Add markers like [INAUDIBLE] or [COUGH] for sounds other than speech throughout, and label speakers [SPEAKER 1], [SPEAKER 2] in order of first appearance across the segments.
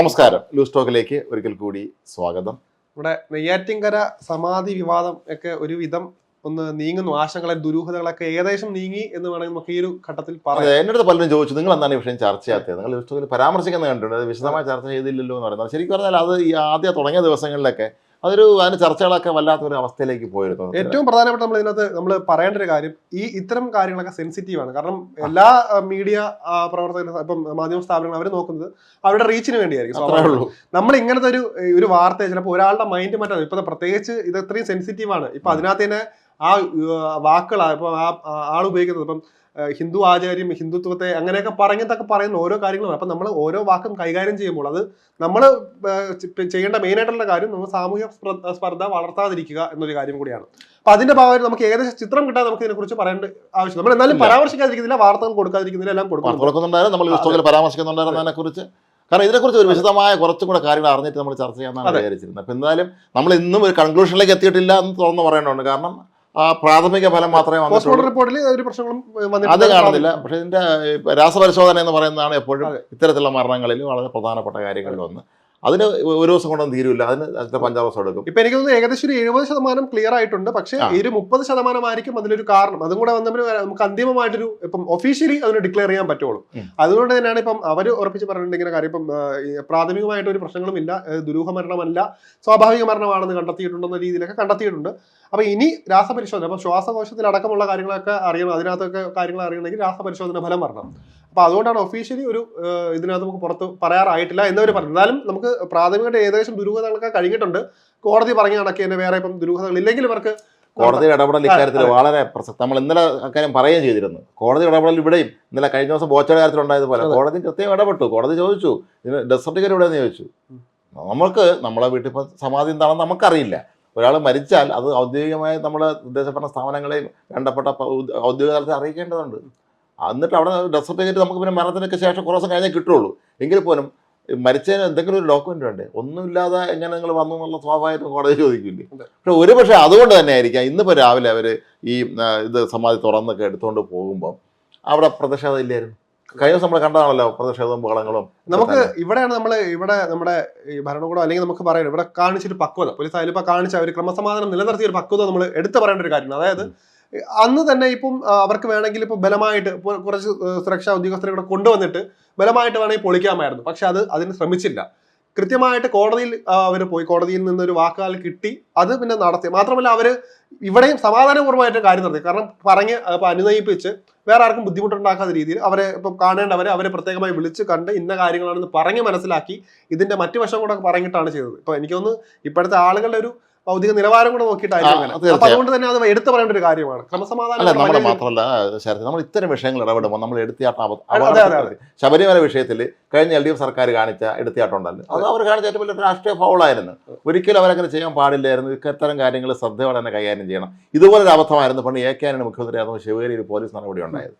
[SPEAKER 1] നമസ്കാരം. ലൂസ് ടോക്കിലേക്ക് ഒരിക്കൽ കൂടി സ്വാഗതം.
[SPEAKER 2] ഇവിടെ നെയ്യാറ്റിൻകര സമാധി വിവാദം ഒക്കെ ഒരുവിധം ഒന്ന് നീങ്ങുന്നു. ആശങ്കളെ ദുരൂഹതകളൊക്കെ ഏകദേശം നീങ്ങി എന്ന് വേണമെങ്കിൽ നമുക്ക് ഈ ഒരു ഘട്ടത്തിൽ പറയാം.
[SPEAKER 1] എന്റെ അടുത്ത് പലരും ചോദിച്ചു നിങ്ങൾ എന്താണ് ഈ വിഷയം ചർച്ച ചെയ്യാത്തത്? നിങ്ങൾ ലൂസ് ടോക്കിൽ പരാമർശിക്കുന്നത് കണ്ടിട്ടുണ്ട്. അത് വിശദമായി ചർച്ച ചെയ്തില്ലല്ലോ എന്ന് പറയുന്നത്. ശരിക്കും പറഞ്ഞാൽ അത് ഈ ആദ്യ തുടങ്ങിയ ദിവസങ്ങളിലൊക്കെ അതൊരു അതിന് ചർച്ചകളൊക്കെ വല്ലാത്തൊരു അവസ്ഥയിലേക്ക് പോയിരുന്നു
[SPEAKER 2] ഏറ്റവും പ്രധാനപ്പെട്ട നമ്മൾ ഇതിനകത്ത് നമ്മൾ പറയേണ്ട ഒരു കാര്യം ഈ ഇത്തരം കാര്യങ്ങളൊക്കെ സെൻസിറ്റീവ് ആണ്. കാരണം എല്ലാ മീഡിയ പ്രവർത്തകരും ഇപ്പം മാധ്യമ സ്ഥാപനങ്ങൾ അവർ നോക്കുന്നത് അവരുടെ റീച്ചിന് വേണ്ടിയായിരിക്കും നമ്മൾ ഇങ്ങനത്തെ ഒരു ഒരു വാർത്ത ചിലപ്പോൾ ഒരാളുടെ മൈൻഡ് മാറ്റാൻ ഇപ്പൊ പ്രത്യേകിച്ച് ഇത് ഇത്രയും സെൻസിറ്റീവ് ആണ്. ഇപ്പൊ അതിനകത്ത് തന്നെ ആ വാക്കുകളാണ് ഇപ്പം ആ ആൾ ഉപയോഗിക്കുന്നത്. ഇപ്പം ഹിന്ദു ആചാര്യം ഹിന്ദുത്വത്തെ അങ്ങനെയൊക്കെ പറഞ്ഞതൊക്കെ പറയുന്ന ഓരോ കാര്യങ്ങളും അപ്പം നമ്മൾ ഓരോ വാക്കും കൈകാര്യം ചെയ്യുമ്പോൾ അത് നമ്മൾ ചെയ്യേണ്ട മെയിനായിട്ടുള്ള കാര്യം നമ്മൾ സാമൂഹ്യ സ്പർദ്ധ വളർത്താതിരിക്കുക എന്നൊരു കാര്യം കൂടിയാണ്. അപ്പൊ അതിന്റെ ഭാഗമായിട്ട് നമുക്ക് ഏകദേശം ചിത്രം കിട്ടാൻ നമുക്ക് ഇതിനെക്കുറിച്ച് പറയേണ്ട ആവശ്യം നമ്മൾ എന്നാലും. പരാമർശിക്കാതിരിക്കുന്നില്ല വാർത്തകൾ കൊടുക്കാതിരിക്കുന്നില്ല എല്ലാം
[SPEAKER 1] കൊടുക്കുന്നുണ്ടായിരുന്നു നമ്മൾ പുസ്തകത്തിൽ പരാമർശിക്കുന്നുണ്ടായിരുന്നു അതിനെക്കുറിച്ച് കാരണം ഇതിനെക്കുറിച്ച് ഒരു വിശദമായ കുറച്ചും കൂടെ കാര്യങ്ങൾ അറിഞ്ഞിട്ട് നമ്മൾ ചർച്ച ചെയ്യാമെന്നാണ്. വിചാരിച്ചിരുന്നത്. അപ്പം എന്തായാലും നമ്മൾ ഇന്നും ഒരു കൺക്ലൂഷനിലേക്ക് എത്തിയിട്ടില്ല എന്ന് തോന്നുന്നു പറയേണ്ടതുണ്ട്. കാരണം ആ പ്രാഥമിക ഫലം മാത്രമേ വന്നിട്ടുള്ളൂ
[SPEAKER 2] റിപ്പോർട്ടിൽ ഒരു പ്രശ്നങ്ങളും
[SPEAKER 1] അത്. കാണുന്നില്ല പക്ഷെ ഇതിന്റെ രാസപരിശോധന എന്ന് പറയുന്നതാണ് എപ്പോഴും. ഇത്തരത്തിലുള്ള മരണങ്ങളിൽ വളരെ പ്രധാനപ്പെട്ട കാര്യങ്ങളിൽ ഒന്ന് അതിന് ഒരു ദിവസം കൊണ്ടൊന്നും തീരുമില്ല അതിന് പഞ്ചാബ് ദിവസം എടുക്കും
[SPEAKER 2] ഇപ്പൊ എനിക്ക് തോന്നുന്നു ഏകദേശം ഒരു എഴുപത് ശതമാനം ക്ലിയർ ആയിട്ടുണ്ട്. പക്ഷേ ഒരു മുപ്പത് ശതമാനമായിരിക്കും അതിലൊരു കാരണം. അതും കൂടെ വന്നപ്പോൾ നമുക്ക് അന്തിമമായിട്ടൊരു ഇപ്പം ഒഫീഷ്യലി അതിന് ഡിക്ലെയർ ചെയ്യാൻ പറ്റുള്ളൂ. അതുകൊണ്ട് തന്നെയാണ് ഇപ്പം അവർ ഉറപ്പിച്ച് പറഞ്ഞിട്ടുണ്ട് ഇങ്ങനെ കാര്യം. ഇപ്പം പ്രാഥമികമായിട്ട് ഒരു പ്രശ്നങ്ങളും ഇല്ല. ദുരൂഹ മരണമല്ല സ്വാഭാവിക മരണമാണെന്ന് കണ്ടെത്തിയിട്ടുണ്ടെന്ന രീതിയിലൊക്കെ കണ്ടെത്തിയിട്ടുണ്ട്. അപ്പൊ ഇനി രാസപരിശോധന അപ്പൊ ശ്വാസകോശത്തിൽ അടക്കമുള്ള കാര്യങ്ങളൊക്കെ അറിയണം. അതിനകത്തൊക്കെ കാര്യങ്ങൾ അറിയണമെങ്കിൽ രാസപരിശോധന ഫലം വരണം. അപ്പൊ അതുകൊണ്ടാണ് ഒഫീഷ്യലി ഒരു ഇതിനകത്ത് നമുക്ക് പുറത്ത് പറയാറായിട്ടില്ല എന്നവർ പറഞ്ഞു എന്നാലും നമുക്ക് പ്രാഥമികമായിട്ട് ഏകദേശം ദുരൂഹതകളൊക്കെ കഴിഞ്ഞിട്ടുണ്ട്. കോടതി പറഞ്ഞ കണക്ക് തന്നെ വേറെ ഇപ്പം ദുരൂഹതകൾ ഇല്ലെങ്കിൽ ഇവർക്ക്
[SPEAKER 1] കോടതിയുടെ ഇടപെടൽ ഇക്കാര്യത്തിൽ വളരെ പ്രസക്തം. നമ്മൾ ഇന്നലെ അക്കാര്യം പറയുകയും ചെയ്തിരുന്നു. കോടതി ഇടപെടൽ ഇവിടെയും. ഇന്നലെ കഴിഞ്ഞ ദിവസം ബോച്ചയുടെ കാര്യത്തിൽ ഉണ്ടായത്
[SPEAKER 2] പോലെ
[SPEAKER 1] കോടതി കൃത്യം ഇടപെട്ടു. കോടതി ചോദിച്ചു ഇതിന് ഡെത്ത് സർട്ടിഫിക്കറ്റ് എവിടെയെന്ന് ചോദിച്ചു? നമ്മൾക്ക് നമ്മളെ വീട്ടിൽ ഇപ്പോൾ സമാധി എന്താണെന്ന് നമുക്കറിയില്ല. ഒരാൾ മരിച്ചാൽ അത് ഔദ്യോഗികമായി നമ്മുടെ ഉദ്ദേശപ്പെടുന്ന സ്ഥാപനങ്ങളെയും വേണ്ടപ്പെട്ട ഔദ്യോഗിക തലത്തിൽ അറിയിക്കേണ്ടതുണ്ട്. എന്നിട്ട് അവിടെ ഡെത്ത് സർട്ടിഫിക്കറ്റ് നമുക്ക് പിന്നെ മരണത്തിനൊക്കെ ശേഷം കുറേ ദിവസം കഴിഞ്ഞേ കിട്ടുള്ളൂ. എങ്കിൽ പോലും മരിച്ചതിന് എന്തെങ്കിലും ഒരു ഡോക്യുമെന്റ് വേണ്ടേ? ഒന്നുമില്ലാതെ എങ്ങനെ നിങ്ങൾ വന്നു എന്നുള്ള സ്വാഭാവികം കോടതി ചോദിക്കില്ലേ. പക്ഷെ ഒരു പക്ഷേ അതുകൊണ്ട് തന്നെ ആയിരിക്കാം ഇന്നിപ്പോൾ രാവിലെ അവർ ഈ ഇത് സമാധി തുറന്നൊക്കെ എടുത്തുകൊണ്ട് പോകുമ്പോൾ അവിടെ പ്രതിഷേധം ഇല്ലായിരുന്നു. കഴിഞ്ഞ ദിവസം നമ്മൾ കണ്ടതാണല്ലോ പ്രതിഷേധവും ബഹളങ്ങളും
[SPEAKER 2] നമുക്ക് ഇവിടെയാണ് നമ്മൾ ഇവിടെ നമ്മുടെ ഈ ഭരണകൂടം അല്ലെങ്കിൽ നമുക്ക് പറയാം ഇവിടെ കാണിച്ചൊരു പക്വത. പോലീസ് അതിലിപ്പോൾ കാണിച്ച ഒരു ക്രമസമാധാനം നിലനിർത്തിയ ഒരു പക്വത നമ്മൾ എടുത്തു പറയേണ്ട ഒരു കാര്യമാണ്. അതായത് അന്ന് തന്നെ ഇപ്പം അവർക്ക് വേണമെങ്കിൽ ഇപ്പം ബലമായിട്ട് കുറച്ച് സുരക്ഷാ ഉദ്യോഗസ്ഥരെ കൂടെ കൊണ്ടുവന്നിട്ട് ബലമായിട്ട് വേണമെങ്കിൽ പൊളിക്കാമായിരുന്നു. പക്ഷെ അത് അതിന് ശ്രമിച്ചില്ല. കൃത്യമായിട്ട് കോടതിയിൽ അവർ പോയി. കോടതിയിൽ നിന്ന് ഒരു വാക്കാൽ കിട്ടി. അത് പിന്നെ നടത്തി. മാത്രമല്ല അവർ ഇവിടെയും സമാധാനപൂർവമായിട്ട് കാര്യം നടത്തി. കാരണം പറഞ്ഞ് അനുനയിപ്പിച്ച് വേറെ ആർക്കും ബുദ്ധിമുട്ടുണ്ടാക്കാത്ത രീതിയിൽ അവരെ ഇപ്പം കാണേണ്ടവരെ അവരെ പ്രത്യേകമായി വിളിച്ച് കണ്ട് ഇന്ന കാര്യങ്ങളാണെന്ന് പറഞ്ഞ് മനസ്സിലാക്കി ഇതിന്റെ മറ്റു വശം കൂടെ പറഞ്ഞിട്ടാണ് ചെയ്തത്. ഇപ്പൊ എനിക്കൊന്ന് ഇപ്പോഴത്തെ ആളുകളുടെ ഒരു ഭൗതിക നിലവാരം കൂടെ നോക്കിയിട്ടായിരിക്കും അതുകൊണ്ട് തന്നെ അത് എടുത്തു പറയേണ്ട ഒരു കാര്യമാണ്.
[SPEAKER 1] അല്ല
[SPEAKER 2] ക്രമസമാധാനം
[SPEAKER 1] നമ്മൾ
[SPEAKER 2] വളരെ-
[SPEAKER 1] മാത്രമല്ല ശരത് നമ്മൾ ഇത്തരം വിഷയങ്ങൾ ഇടപെടുമ്പോൾ നമ്മൾ എടുത്തിയാട്ടം. ശബരിമല വിഷയത്തിൽ കഴിഞ്ഞ എൽ ഡി എഫ് സർക്കാർ കാണിച്ച എടുത്തിയാട്ടം ഉണ്ടല്ലോ. അത് അവർ കാണിച്ച ഏറ്റവും വലിയ രാഷ്ട്രീയ ഫൗളായിരുന്നു. ഒരിക്കലും അവരങ്ങനെ ചെയ്യാൻ പാടില്ലായിരുന്നു. ഇത്തരം കാര്യങ്ങൾ ശ്രദ്ധയോടെ തന്നെ കൈകാര്യം ചെയ്യണം. ഇതുപോലെ ഒരു അബദ്ധമായിരുന്നു പണ്ട് എ കെ ആന്റണി മുഖ്യമന്ത്രിയായിരുന്നു ശിവഗിരിയിൽ പോലീസ് നടപടി ഉണ്ടായത്.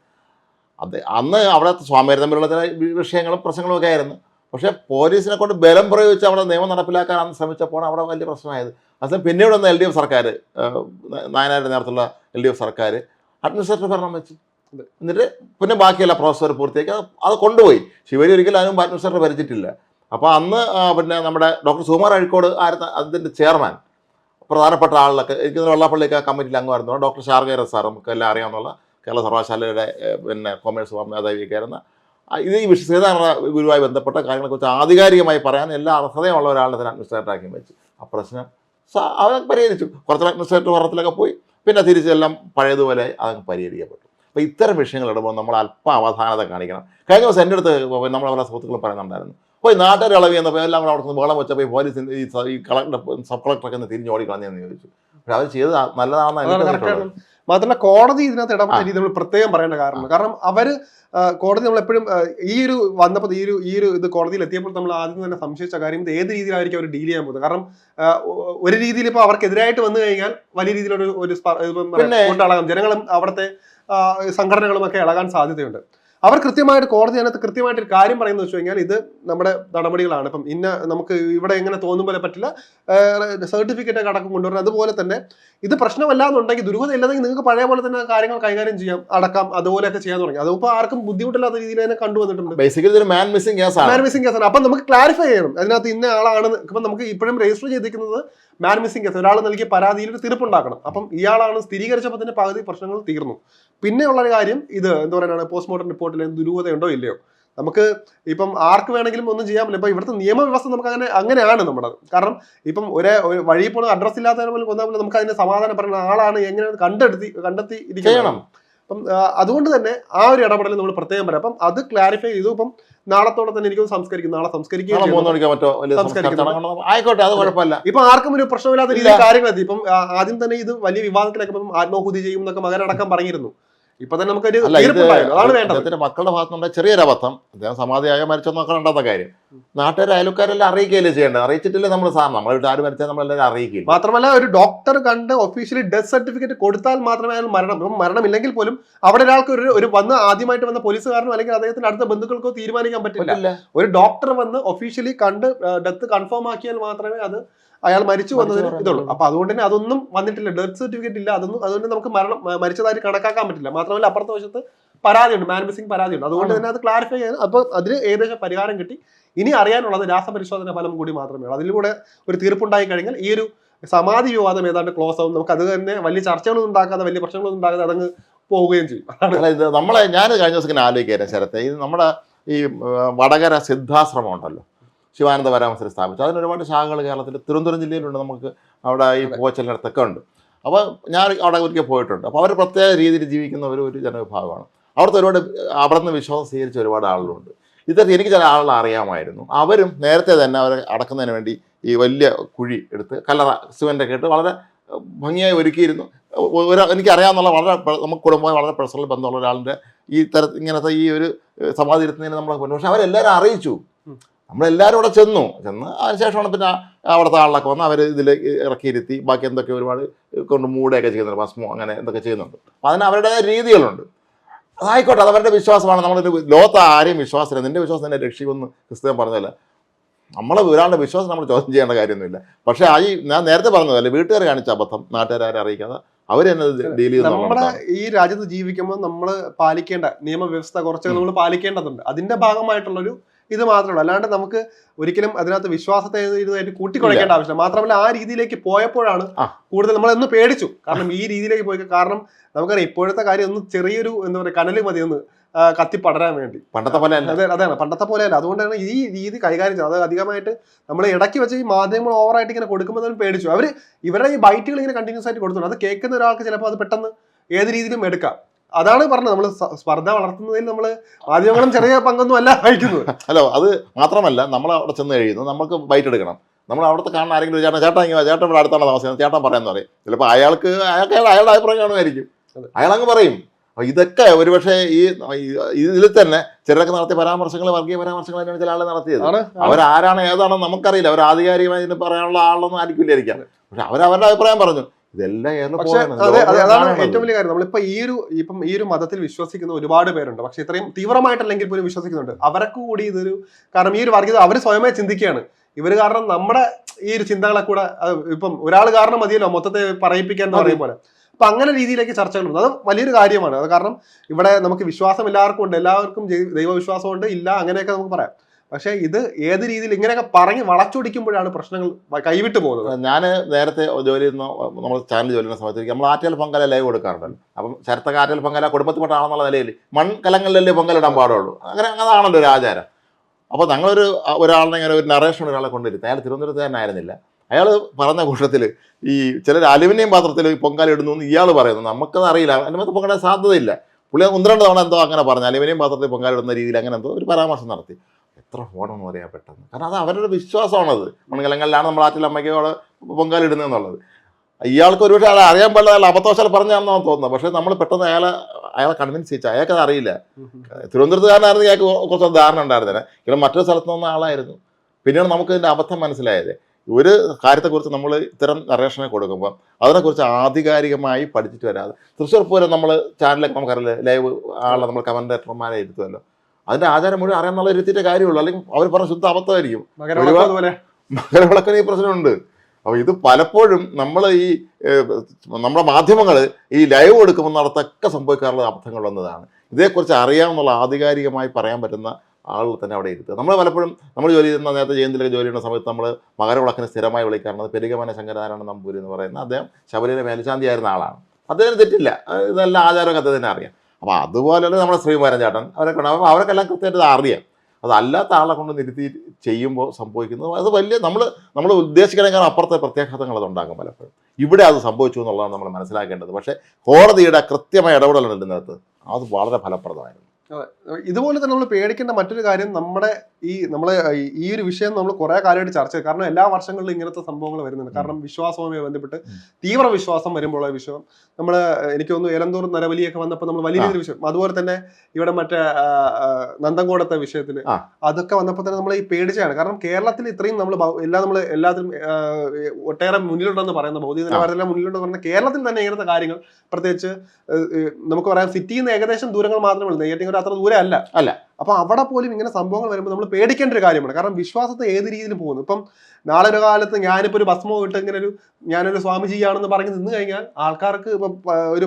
[SPEAKER 1] അത് അന്ന് അവിടെ സ്വാമിയാർ തമ്മിലുള്ള ചില വിഷയങ്ങളും പ്രശ്നങ്ങളും ഒക്കെ ആയിരുന്നു. പക്ഷേ പോലീസിനെ കൊണ്ട് ബലം പ്രയോഗിച്ച് അവിടെ നിയമം നടപ്പിലാക്കാൻ അന്ന് ശ്രമിച്ചപ്പോൾ അവിടെ വലിയ പ്രശ്നമായത്. അത് പിന്നീട് വന്ന എൽ ഡി എഫ് സർക്കാർ നായനാരുടെ നേരത്തുള്ള എൽ ഡി എഫ് സർക്കാർ അഡ്മിനിസ്ട്രേറ്റീവ് ഭരണം വെച്ചു. എന്നിട്ട് പിന്നെ ബാക്കിയുള്ള പ്രോസസ്സർ പൂർത്തിയാക്കി. അത് കൊണ്ടുപോയി. ശിവരി ഒരിക്കലും അതിനും അഡ്മിനിസ്ട്രേറ്റർ ഭരിച്ചിട്ടില്ല. അപ്പോൾ അന്ന് പിന്നെ നമ്മുടെ ഡോക്ടർ സുകുമാർ അഴിക്കോട് ആയിരുന്നു അതിന്റെ ചെയർമാൻ പ്രധാനപ്പെട്ട ആളിലൊക്കെ എനിക്ക് വെള്ളാപ്പള്ളിയൊക്കെ കമ്മിറ്റിയിൽ അംഗമായിരുന്നു ഡോക്ടർ ഷാർഗേര സാർ നമുക്ക് എല്ലാം അറിയാവുന്ന കേരള സർവകലാശാലയുടെ പിന്നെ കൊമേഴ്സ് മേധാവിയൊക്കെ ആയിരുന്ന ഇത് ഈ വിഷയ ശ്രീധാരണ ഗുരുവായി ബന്ധപ്പെട്ട കാര്യങ്ങളെക്കുറിച്ച് ആധികാരികമായി പറയാൻ എല്ലാ അർഹതയുമുള്ള ഒരാളെ തന്നെ അഡ്മിനിസ്ട്രേറ്റർ ആക്കി വെച്ചു. ആ പ്രശ്നം സ- പരിഹരിച്ചു. കുറച്ച് അഡ്മിനിസ്ട്രേറ്റർ ഭരണത്തിലൊക്കെ പോയി. പിന്നെ തിരിച്ചെല്ലാം പഴയതുപോലെ അതങ്ങ് പരിഹരിക്കപ്പെട്ടു. അപ്പോൾ ഇത്തരം വിഷയങ്ങൾ ഇടുമ്പോൾ നമ്മൾ അല്പം അവധാനത കാണിക്കണം. കഴിഞ്ഞ ദിവസം എന്റെ അടുത്ത് നമ്മൾ അവരുടെ സുഹൃത്തുക്കൾ പറയുന്നുണ്ടായിരുന്നു. പോയി നാട്ടുകാർ ഇളവി എന്നപ്പോൾ എല്ലാം അവിടെ നിന്ന് ബഹളം വെച്ചപ്പോൾ ഈ പോലീസ് ഈ കളക്ടർ സബ് കളക്ടറൊക്കെ ഒന്ന് തിരിഞ്ഞ് ഓടിക്കളഞ്ഞെന്ന് ചോദിച്ചു. പക്ഷെ അവർ ചെയ്തത് നല്ലതാണെന്ന് എനിക്ക്.
[SPEAKER 2] മാത്രമല്ല കോടതി ഇതിനകത്ത് ഇടപെട്ട നമ്മൾ പ്രത്യേകം പറയേണ്ട കാരണം കാരണം അവർ കോടതി നമ്മൾ എപ്പോഴും ഈ ഒരു വന്നപ്പോൾ ഈ ഒരു ഈ ഒരു ഇത് കോടതിയിൽ എത്തിയപ്പോൾ നമ്മൾ ആദ്യം തന്നെ സംശയിച്ച കാര്യം ഇത് ഏത് രീതിയിലായിരിക്കും അവർ ഡീൽ ചെയ്യാൻ പോകുന്നത്? കാരണം ഒരു രീതിയിൽ ഇപ്പോൾ അവർക്കെതിരായിട്ട് വന്നു കഴിഞ്ഞാൽ വലിയ രീതിയിലൊരു ഒരു കൊണ്ടിളകാം. ജനങ്ങളും അവിടുത്തെ സംഘടനകളും ഒക്കെ ഇളകാൻ സാധ്യതയുണ്ട്. അവർ കൃത്യമായിട്ട് കോടതി അതിനകത്ത് കൃത്യമായിട്ട് ഒരു കാര്യം പറയുന്നത് വെച്ച് കഴിഞ്ഞാൽ ഇത് നമ്മുടെ നടപടികളാണ്. ഇപ്പം ഇന്ന നമുക്ക് ഇവിടെ എങ്ങനെ തോന്നും പോലെ പറ്റില്ല. സർട്ടിഫിക്കറ്റ് ഒക്കെ അടക്കം കൊണ്ടുവരണം. അതുപോലെ തന്നെ ഇത് പ്രശ്നമല്ല എന്നുണ്ടെങ്കിൽ ദുരൂഹത ഇല്ലെങ്കിൽ നിങ്ങൾക്ക് പഴയ പോലെ തന്നെ കാര്യങ്ങൾ കൈകാര്യം ചെയ്യാം അടക്കാം അതുപോലെയൊക്കെ ചെയ്യാൻ തുടങ്ങി. അതിപ്പോൾ ആർക്കും ബുദ്ധിമുട്ടില്ലാത്ത രീതിയിൽ തന്നെ കണ്ടുവന്നിട്ടുണ്ട്
[SPEAKER 1] ബേസിക്കലി ഇതൊരു മാൻ മിസ്സിംഗ് കേസാണ്
[SPEAKER 2] മാൻ മിസ്സിംഗ് കേസാണ് അപ്പം നമുക്ക് ക്ലാരിഫൈ ചെയ്യണം. അതിനകത്ത് ഇന്ന ആളാണ് ഇപ്പം നമുക്ക് ഇപ്പോഴും രജിസ്റ്റർ ചെയ്തിരിക്കുന്നത് മാൻ മിസ്സിംഗ് കേസ് ഒരാൾ നൽകിയ പരാതിയിൽ ഒരു തീർപ്പുണ്ടാക്കണം. അപ്പം ഇയാളാണ് സ്ഥിരീകരിച്ചപ്പോൾ തന്നെ പകുതി പ്രശ്നങ്ങൾ തീർന്നു. പിന്നെയുള്ള ഒരു കാര്യം ഇത് എന്താ പറയുന്നത് പോസ്റ്റ്മോർട്ടം റിപ്പോർട്ടിൽ ദുരൂഹതയുണ്ടോ ഇല്ലയോ? നമുക്ക് ഇപ്പം ആർക്ക് വേണമെങ്കിലും ഒന്നും ചെയ്യാൻ പറ്റില്ല. ഇപ്പം ഇവിടുത്തെ നിയമവ്യവസ്ഥ നമുക്ക് അങ്ങനെ അങ്ങനെയാണ് നമ്മുടെ കാരണം ഇപ്പം ഒരേ ഒരു വഴി പോകുന്ന അഡ്രസ് ഇല്ലാത്തവരെ പോലും കൊന്നാൽ പോലും നമുക്ക് അതിന് സമാധാനം പറയുന്ന ആളാണ് എങ്ങനെയാണ് കണ്ടെടുത്തി കണ്ടെത്തി ഇരിക്കണം അപ്പം അതുകൊണ്ട് തന്നെ ആ ഒരു ഇടപെടൽ നമ്മൾ പ്രത്യേകം പറയാം. അപ്പം അത് ക്ലാരിഫൈ ചെയ്തു. ഇപ്പം നാളത്തോടെ തന്നെ എനിക്കൊന്ന് സംസ്കരിക്കും. നാളെ
[SPEAKER 1] സംസ്കരിക്കും. ആയിക്കോട്ടെ അത് കുഴപ്പമില്ല.
[SPEAKER 2] ഇപ്പൊ ആർക്കും ഒരു പ്രശ്നമില്ലാത്ത. രീതിയിൽ കാര്യങ്ങൾ എത്തി ഇപ്പം ആദ്യം തന്നെ ഇത് വലിയ വിവാദത്തിലൊക്കെ ആത്മാഹുതി ചെയ്യും എന്നൊക്കെ മകനടക്കം പറഞ്ഞിരുന്നു. ഇപ്പൊ തന്നെ നമുക്കൊരു
[SPEAKER 1] അദ്ദേഹത്തിന്റെ മക്കളുടെ ഭാഗത്തുനിന്നുണ്ടായ ചെറിയൊരു അബദ്ധം. അദ്ദേഹം സമാധിയായ മരിച്ചെന്നൊക്കെ ഉണ്ടാത്ത കാര്യം. നാട്ടുകാർ അയൽക്കാരെല്ലാം അറിയിക്കുകയല്ലേ ചെയ്യേണ്ടത്? അറിയിച്ചിട്ടില്ല നമ്മൾ സാർ നമ്മളെ ആര് മരിച്ചാൽ നമ്മളെല്ലാവരും അറിയിക്കില്ല
[SPEAKER 2] മാത്രമല്ല ഒരു ഡോക്ടർ കണ്ട് ഒഫീഷ്യലി ഡെത്ത് സർട്ടിഫിക്കറ്റ് കൊടുത്താൽ മാത്രമേ അയാൾ മരണം മരണമില്ലെങ്കിൽ പോലും അവിടെ ഒരാൾക്ക് ഒരു ഒരു വന്ന് ആദ്യമായിട്ട് വന്ന പോലീസുകാരനോ അല്ലെങ്കിൽ അദ്ദേഹത്തിന്റെ അടുത്ത ബന്ധുക്കൾക്കോ തീരുമാനിക്കാൻ പറ്റില്ല. ഒരു ഡോക്ടർ വന്ന് ഒഫീഷ്യലി കണ്ട് ഡെത്ത് കൺഫേം ആക്കിയാൽ മാത്രമേ അത് അയാൾ മരിച്ചു വന്നതിന് ഇതുള്ളു. അപ്പൊ അതുകൊണ്ട് തന്നെ അതൊന്നും വന്നിട്ടില്ല. ഡെത്ത് സർട്ടിഫിക്കറ്റ് ഇല്ല. അതൊന്നും അതുകൊണ്ട് നമുക്ക് മരണം മരിച്ചതായി മരിച്ചതായിട്ട് കണക്കാക്കാൻ പറ്റില്ല. മാത്രമല്ല അപ്പുറത്തെ വശത്ത് പരാതിയുണ്ട്. മാൻ മിസ്സിംഗ് പരാതിയുണ്ട്. അതുകൊണ്ട് തന്നെ അത് ക്ലാരിഫൈ ചെയ്യാൻ അപ്പൊ അതിന് ഏകദേശം പരിഹാരം കിട്ടി. ഇനി അറിയാനുള്ളത് രാസപരിശോധന ഫലം കൂടി മാത്രമേ ഉള്ളൂ. അതിലൂടെ ഒരു തീർപ്പുണ്ടായി കഴിഞ്ഞാൽ ഈ ഒരു സമാധി വിവാദം ഏതാണ്ട് ക്ലോസ് ആവും. നമുക്ക് അത് തന്നെ വലിയ ചർച്ചകളൊന്നും ഉണ്ടാക്കാതെ വലിയ പ്രശ്നങ്ങളൊന്നും ഉണ്ടാക്കാതെ അതങ്ങ് പോവുകയും ചെയ്യും.
[SPEAKER 1] ഇത് നമ്മളെ ഞാൻ കഴിഞ്ഞ ദിവസം ഇങ്ങനെ ആലോചിക്കായിരുന്നു ശരത്തെ. ഇത് നമ്മുടെ ഈ വടകര സിദ്ധാശ്രമം ഉണ്ടല്ലോ. ശിവാനന്ദ പരാമർശത്തിൽ സ്ഥാപിച്ചു. അതിന് ഒരുപാട് ശാഖകൾ കേരളത്തിൽ തിരുവനന്തപുരം ജില്ലയിലുണ്ട് നമുക്ക് അവിടെ ഈ പോച്ചലിനടുത്തൊക്കെ ഉണ്ട്. അപ്പോൾ ഞാൻ അവിടെ ഒരിക്കൽ പോയിട്ടുണ്ട്. അപ്പോൾ അവർ പ്രത്യേക രീതിയിൽ ജീവിക്കുന്ന ഒരു ഒരു ജനവിഭാഗമാണ്. അവിടുത്തെ ഒരുപാട് അവിടെ നിന്ന് വിശ്വാസം സ്വീകരിച്ച ഒരുപാട് ആളുകളുണ്ട്. ഇതൊക്കെ എനിക്ക് ചില ആളുകൾ അറിയാമായിരുന്നു. അവരും നേരത്തെ തന്നെ അവരെ അടക്കുന്നതിന് വേണ്ടി ഈ വലിയ കുഴി എടുത്ത് കല്ലറ സിമന്റ് ഒക്കെ ഇട്ട് വളരെ ഭംഗിയായി ഒരുക്കിയിരുന്നു. ഒരു എനിക്കറിയാവുന്ന വളരെ നമുക്ക് കുടുംബമായി വളരെ പേഴ്സണൽ ബന്ധമുള്ള ഒരാളിന്റെ ഈ തരത്തിൽ ഇങ്ങനത്തെ ഈ ഒരു സമാധി ഇരുത്തുന്നതിന് നമ്മളെ പക്ഷെ അവരെല്ലാവരും അറിയിച്ചു. നമ്മളെല്ലാവരും അവിടെ ചെന്നു. ചെന്ന് അതിനുശേഷമാണ് പിന്നെ അവിടുത്തെ ആളിലൊക്കെ വന്ന് അവർ ഇതിൽ ഇറക്കിയിരുത്തി ബാക്കി എന്തൊക്കെ ഒരുപാട് കൊണ്ട് മൂടെയൊക്കെ ചെയ്യുന്നുണ്ട്. ഭസ്മോ അങ്ങനെ എന്തൊക്കെ ചെയ്യുന്നുണ്ട്. അപ്പം അതിന് അവരുടെ രീതികളുണ്ട്. അതായിക്കോട്ടെ അത് അവരുടെ വിശ്വാസമാണ്. നമ്മൾ ലോകത്ത് ആരെയും വിശ്വാസമില്ല. നിന്റെ വിശ്വാസം തന്നെ രക്ഷിക്കുമെന്ന് ക്രിസ്ത്യൻ പറഞ്ഞതല്ല. നമ്മളെ ഒരാളുടെ വിശ്വാസം നമ്മൾ ചോദ്യം ചെയ്യേണ്ട കാര്യമൊന്നുമില്ല. പക്ഷേ ആ ഈ ഞാൻ നേരത്തെ പറഞ്ഞതല്ലേ വീട്ടുകാർ കാണിച്ച അബദ്ധം നാട്ടുകാരെ അറിയിക്കാതെ അവർ തന്നെ ഡീൽ
[SPEAKER 2] നമ്മുടെ ഈ രാജ്യത്ത് ജീവിക്കുമ്പോൾ നമ്മൾ പാലിക്കേണ്ട നിയമവ്യവസ്ഥ കുറച്ചൊക്കെ നമ്മൾ പാലിക്കേണ്ടതുണ്ട്. അതിന്റെ ഭാഗമായിട്ടുള്ളൊരു ഇത് മാത്രമല്ല അല്ലാണ്ട് നമുക്ക് ഒരിക്കലും അതിനകത്ത് വിശ്വാസത്തെ ഇതുമായിട്ട് കൂട്ടിക്കുഴയ്ക്കേണ്ട ആവശ്യമില്ല. മാത്രമല്ല ആ രീതിയിലേക്ക് പോയപ്പോഴാണ് കൂടുതൽ നമ്മൾ എന്ന് പേടിച്ചു. കാരണം ഈ രീതിയിലേക്ക് പോയി. കാരണം നമുക്കറിയാം ഇപ്പോഴത്തെ കാര്യം ഒന്ന് ചെറിയൊരു എന്താ പറയുക കനൽ മതി ഒന്ന് കത്തി പടരാൻ വേണ്ടി.
[SPEAKER 1] പണ്ടത്തെ പോലെ
[SPEAKER 2] അതെ അതാണ്. പണ്ടത്തെ പോലെ അല്ല. അതുകൊണ്ടാണ് ഈ രീതി കൈകാര്യം ചെയ്യുന്നത് അത് അധികമായിട്ട് നമ്മൾ ഇടയ്ക്ക് വെച്ച് ഈ മാധ്യമങ്ങൾ ഓവറായിട്ട് ഇങ്ങനെ കൊടുക്കുമ്പോൾ പേടിച്ചു. അവർ ഇവരുടെ ഈ ബൈറ്റുകൾ ഇങ്ങനെ കണ്ടിന്യൂസ് ആയിട്ട് കൊടുത്തു അത് കേൾക്കുന്ന ഒരാൾക്ക് ചിലപ്പോൾ അത് പെട്ടെന്ന് ഏത് രീതിയിലും എടുക്കാം. അതാണ് പറഞ്ഞത്. നമ്മൾ സ്പർദ്ധ വളർത്തുന്നതിൽ നമ്മൾ മാധ്യമങ്ങളും ചെറിയ പങ്കൊന്നും അല്ല വഹിക്കുന്നത്. [LAUGHS]
[SPEAKER 1] അല്ലോ അത് മാത്രമല്ല നമ്മൾ അവിടെ ചെന്ന് കഴിയുന്നു നമുക്ക് ബൈറ്റ് എടുക്കണം. നമ്മൾ അവിടുത്തെ കാണുന്ന ആരെങ്കിലും ഒരു ചേട്ടൻ ചേട്ടൻ ഇങ്ങനെ ചേട്ടൻ ഇവിടെ അടുത്താണ് താമസിക്കുന്നത്? ചേട്ടൻ പറയാന്ന് പറയും. ചിലപ്പോൾ അയാൾക്ക് അയാൾക്ക് അയാളുടെ അഭിപ്രായം കാണുമായിരിക്കും. അയാൾ അങ്ങ് പറയും. ഇതൊക്കെ ഒരുപക്ഷെ ഈ ഇതിൽ തന്നെ ചിലരൊക്കെ നടത്തിയ പരാമർശങ്ങൾ വർഗീയ പരാമർശങ്ങൾ തന്നെയാണ് ചില ആൾ നടത്തിയത്. അവരാരാണ് ഏതാണെന്ന് നമുക്കറിയില്ല. അവർ ആധികാരികമായി ഇതിന് പറയാനുള്ള ആളൊന്നും ആയിരിക്കില്ലായിരിക്കാം പക്ഷെ അവർ അവരുടെ അഭിപ്രായം പറഞ്ഞു. ഇതെല്ലാം
[SPEAKER 2] ഏറ്റവും വലിയ കാര്യം. നമ്മളിപ്പോ ഈ ഒരു ഇപ്പം ഈ ഒരു മതത്തിൽ വിശ്വസിക്കുന്ന ഒരുപാട് പേരുണ്ട്. പക്ഷെ ഇത്രയും തീവ്രമായിട്ടല്ലെങ്കിൽ പോലും വിശ്വസിക്കുന്നുണ്ട്. അവർക്ക് കൂടി ഇതൊരു കാരണം ഈ ഒരു വർഗീയത അവർ സ്വയമേ ചിന്തിക്കുകയാണ്. ഇവർ കാരണം നമ്മുടെ ഈ ഒരു ചിന്തകളെ കൂടെ ഇപ്പം ഒരാൾ കാരണം മതിയല്ലോ മൊത്തത്തെ പറയിപ്പിക്കാൻ എന്ന് പറയും പോലെ. അപ്പൊ അങ്ങനെ രീതിയിലേക്ക് ചർച്ചകൾ അത് വലിയൊരു കാര്യമാണ്. അത് കാരണം ഇവിടെ നമുക്ക് വിശ്വാസം എല്ലാവർക്കും ഉണ്ട്. എല്ലാവർക്കും ദൈവവിശ്വാസമുണ്ട്. ഇല്ല അങ്ങനെയൊക്കെ നമുക്ക് പറയാം. പക്ഷെ ഇത് ഏത് രീതിയിൽ ഇങ്ങനെയൊക്കെ പറഞ്ഞ് വളച്ചൊടിക്കുമ്പോഴാണ് പ്രശ്നങ്ങൾ കൈവിട്ട് പോകുന്നത്.
[SPEAKER 1] ഞാൻ നേരത്തെ ജോലി ചെയ്യുന്ന നമ്മൾ ചാനൽ ജോലി ചെയ്യുന്ന സമയത്ത് നമ്മൾ ആറ്റൽ പൊങ്കല ലൈവ് കൊടുക്കാറുണ്ടല്ലോ. അപ്പം ശരത്തൊക്കെ ആറ്റൽ പൊങ്കല കുടുംബത്തിൽപ്പെട്ട ആണെന്നുള്ള നിലയിൽ മൺകലങ്ങളിലല്ലേ പൊങ്കലിടാൻ പാടുള്ളൂ. അങ്ങനെ അതാണല്ലോ ഒരു ആചാരം. അപ്പോൾ ഞങ്ങളൊരു ഒരാളിനെ ഇങ്ങനെ ഒരു നറേഷൻ ഒരാളെ കൊണ്ടിരുത്തി അയാൾ തിരുവനന്തപുരത്ത് തന്നെ ആയിരുന്നില്ല അയാൾ പറഞ്ഞ കൂട്ടത്തിൽ ഈ ചിലർ അലുമിനിയം പാത്രത്തിൽ പൊങ്കാല ഇടുന്നു എന്ന് ഇയാൾ പറയുന്നു. നമുക്കത് അറിയില്ല. അതിനകത്ത് പൊങ്കാല സാധ്യതയില്ല. പുള്ളി ഒന്ന് രണ്ട് തവണ എന്തോ അങ്ങനെ പറഞ്ഞു അലുമിനിയം പാത്രത്തിൽ പൊങ്കാല ഇടുന്ന രീതിയിൽ അങ്ങനെ എന്തോ ഒരു പരാമർശം നടത്തി. എത്ര ഫോണെന്ന് പറയാൻ പെട്ടെന്ന്. കാരണം അത് അവരുടെ വിശ്വാസമാണത്. മൺകലങ്ങളിലാണ് നമ്മൾ ആറ്റിലമ്മയ്ക്ക് അവിടെ പൊങ്കാല ഇടുന്നതെന്നുള്ളത് ഇയാൾക്ക് ഒരുപക്ഷെ അയാളെ അറിയാൻ പാടില്ല അയാൾ അബദ്ധവശാൽ പറഞ്ഞാണെന്നാണ് തോന്നുന്നത്. പക്ഷേ നമ്മൾ പെട്ടെന്ന് അയാളെ അയാളെ കൺവിൻസ് ചെയ്യിച്ചു അയാൾക്ക് അത് അറിയില്ല തിരുവനന്തപുരത്തുകാരനായിരുന്നു അയാൾക്ക് കുറച്ച് ധാരണ ഉണ്ടായിരുന്നില്ല ഇവിടെ മറ്റൊരു സ്ഥലത്ത് നിന്ന ആളായിരുന്നു. പിന്നീട് നമുക്ക് ഇതിന്റെ അബദ്ധം മനസ്സിലായത് ഒരു കാര്യത്തെക്കുറിച്ച് നമ്മൾ ഇത്തരം നറേഷനെ കൊടുക്കുമ്പോൾ അതിനെക്കുറിച്ച് ആധികാരികമായി പഠിച്ചിട്ട് വരാതെ. തൃശ്ശൂർ പൂരം നമ്മൾ ചാനലൊക്കെ നമുക്കറിയില്ല ലൈവ് ആളെ നമ്മൾ കമന്റേറ്റർമാരെ ഇരുത്തുമല്ലോ. അതിന്റെ ആചാരം മുഴുവൻ അറിയാന്നുള്ള ഇരുത്തിയിട്ട് കാര്യമുള്ളൂ. അല്ലെങ്കിൽ അവർ പറഞ്ഞ ശുദ്ധ അബദ്ധമായിരിക്കും. മകരവിളക്കിന് ഈ പ്രശ്നമുണ്ട്. അപ്പോൾ ഇത് പലപ്പോഴും നമ്മൾ ഈ നമ്മുടെ മാധ്യമങ്ങൾ ഈ ലൈവ് കൊടുക്കുമ്പോൾ നടത്തൊക്കെ സംഭവിക്കാറുള്ള അബദ്ധങ്ങൾ വന്നതാണ്. ഇതേക്കുറിച്ച് അറിയാമെന്നുള്ള ആധികാരികമായി പറയാൻ പറ്റുന്ന ആളുകൾ തന്നെ അവിടെ ഇരുത്തുക നമ്മൾ പലപ്പോഴും നമ്മൾ ജോലി ചെയ്യുന്ന നേരത്തെ ജയന്തിലൊക്കെ ജോലി ചെയ്യുന്ന സമയത്ത് നമ്മൾ മകരവിളക്കിന് സ്ഥിരമായി വിളിക്കാറുണ്ട്. പെരുകമന ശങ്കരനാരായണ നമ്പൂരി എന്ന് പറയുന്ന അദ്ദേഹം ശബരിയുടെ മേൽശാന്തിയായിരുന്ന ആളാണ്. അദ്ദേഹത്തിന് തെറ്റില്ല. ഇതെല്ലാം ആചാരമൊക്കെ അദ്ദേഹത്തിന് അറിയാം. അപ്പോൾ അതുപോലെ നമ്മുടെ ശ്രീകുമാരൻ ചേട്ടൻ അവരൊക്കെ ഉണ്ടാവും അപ്പോൾ അവർക്കെല്ലാം കൃത്യമായിട്ട് അറിയാം. അതല്ലാത്ത ആളെ കൊണ്ട് നിരുത്തി ചെയ്യുമ്പോൾ സംഭവിക്കുന്നത് അത് വലിയ നമ്മൾ നമ്മൾ ഉദ്ദേശിക്കണമെങ്കിൽ അപ്പുറത്തെ പ്രത്യാഘാതങ്ങൾ അത് ഉണ്ടാകും പലപ്പോഴും. ഇവിടെ അത് സംഭവിച്ചു എന്നുള്ളതാണ് നമ്മൾ മനസ്സിലാക്കേണ്ടത്. പക്ഷേ കോടതിയുടെ കൃത്യമായ ഇടപെടലുണ്ട് ഇതിനകത്ത്. അത് വളരെ ഫലപ്രദമായിരുന്നു.
[SPEAKER 2] ഇതുപോലെ തന്നെ നമ്മൾ പേടിക്കേണ്ട മറ്റൊരു കാര്യം നമ്മുടെ ഈ നമ്മളെ ഈ- ഒരു വിഷയം നമ്മൾ കുറെ കാലമായിട്ട് ചർച്ച ചെയ്തു. കാരണം എല്ലാ വർഷങ്ങളിലും ഇങ്ങനത്തെ സംഭവങ്ങൾ വരുന്നുണ്ട്. കാരണം വിശ്വാസവുമായി ബന്ധപ്പെട്ട് തീവ്ര വിശ്വാസം വരുമ്പോഴുള്ള വിഷയം. നമ്മൾ എനിക്ക് തോന്നുന്നു ഏലന്തൂർ നരവലിയൊക്കെ വന്നപ്പോൾ നമ്മൾ വലിയ രീതിയിൽ വിഷയം അതുപോലെ തന്നെ ഇവിടെ മറ്റേ നന്ദങ്കോടത്തെ വിഷയത്തിൽ അതൊക്കെ വന്നപ്പോൾ തന്നെ നമ്മൾ ഈ പേടിച്ചാണ് കാരണം കേരളത്തിൽ ഇത്രയും നമ്മൾ എല്ലാ നമ്മൾ എല്ലാത്തിലും ഒട്ടേറെ മുന്നിലുണ്ടെന്ന് പറയുന്ന ഭൗതിക നിലവാരത്തിലെ മുന്നിലുണ്ടെന്ന് പറയുന്ന കേരളത്തിൽ തന്നെ ഇങ്ങനത്തെ കാര്യങ്ങൾ പ്രത്യേകിച്ച് നമുക്ക് പറയാം സിറ്റിയിൽ നിന്ന് ഏകദേശം ദൂരങ്ങൾ മാത്രമേ ഉള്ളൂ. നെയ്യാറ്റിൻകര അത്ര ദൂരം അല്ല.
[SPEAKER 1] അല്ല.
[SPEAKER 2] അപ്പൊ അവിടെ പോലും ഇങ്ങനെ സംഭവങ്ങൾ വരുമ്പോൾ നമ്മൾ പേടിക്കേണ്ട ഒരു കാര്യമാണ്. കാരണം വിശ്വാസത്തെ ഏത് രീതിയിൽ പോകുന്നു. ഇപ്പം നാളെ ഒരു കാലത്ത് ഞാനിപ്പോ ഒരു ഭസ്മോ ഇട്ട് ഇങ്ങനെ ഒരു ഞാനൊരു സ്വാമിജിയാണെന്ന് പറഞ്ഞ് നിന്ന് കഴിഞ്ഞാൽ ആൾക്കാർക്ക് ഇപ്പൊ ഒരു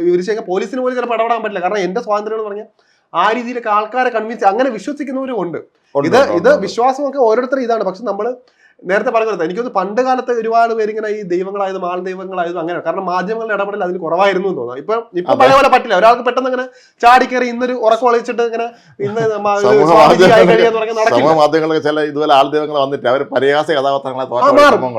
[SPEAKER 2] ഇവർ പോലീസിന് പോലും ചിലപ്പോൾ ഇടപെടാൻ പറ്റില്ല. കാരണം എന്റെ സ്വാതന്ത്ര്യം എന്ന് പറഞ്ഞാൽ ആ രീതിയിലൊക്കെ ആൾക്കാരെ കൺവിൻസ് അങ്ങനെ വിശ്വസിക്കുന്നവരും ഉണ്ട്. ഇത് ഇത്. വിശ്വാസമൊക്കെ ഓരോരുത്തരും ഇതാണ്. പക്ഷെ നമ്മൾ നേരത്തെ പറഞ്ഞത് എനിക്കൊന്ന് പണ്ട് കാലത്ത് ഒരുപാട് പേര് ഇങ്ങനെ ഈ ദൈവങ്ങളായതും ആൾ ദൈവങ്ങളായതും അങ്ങനെ കാരണം മാധ്യമങ്ങളുടെ ഇടപെടൽ അതിന് കുറവായിരുന്നു എന്ന് തോന്നുന്നു. ഇപ്പൊ ഇപ്പൊ. പഴയ പോലെ പറ്റില്ല. ഒരാൾക്ക് പെട്ടെന്ന് ഇങ്ങനെ ചാടിക്കേറി ഇന്നൊരു ഉറക്കം ഒളിച്ചിട്ട് ഇങ്ങനെ ഇന്ന്
[SPEAKER 1] മാധ്യമങ്ങളൊക്കെ ചില ഇതുപോലെ ആൾദൈവങ്ങൾ വന്നിട്ട് അവർ പരിഹാസ കഥാപാത്രങ്ങളെ.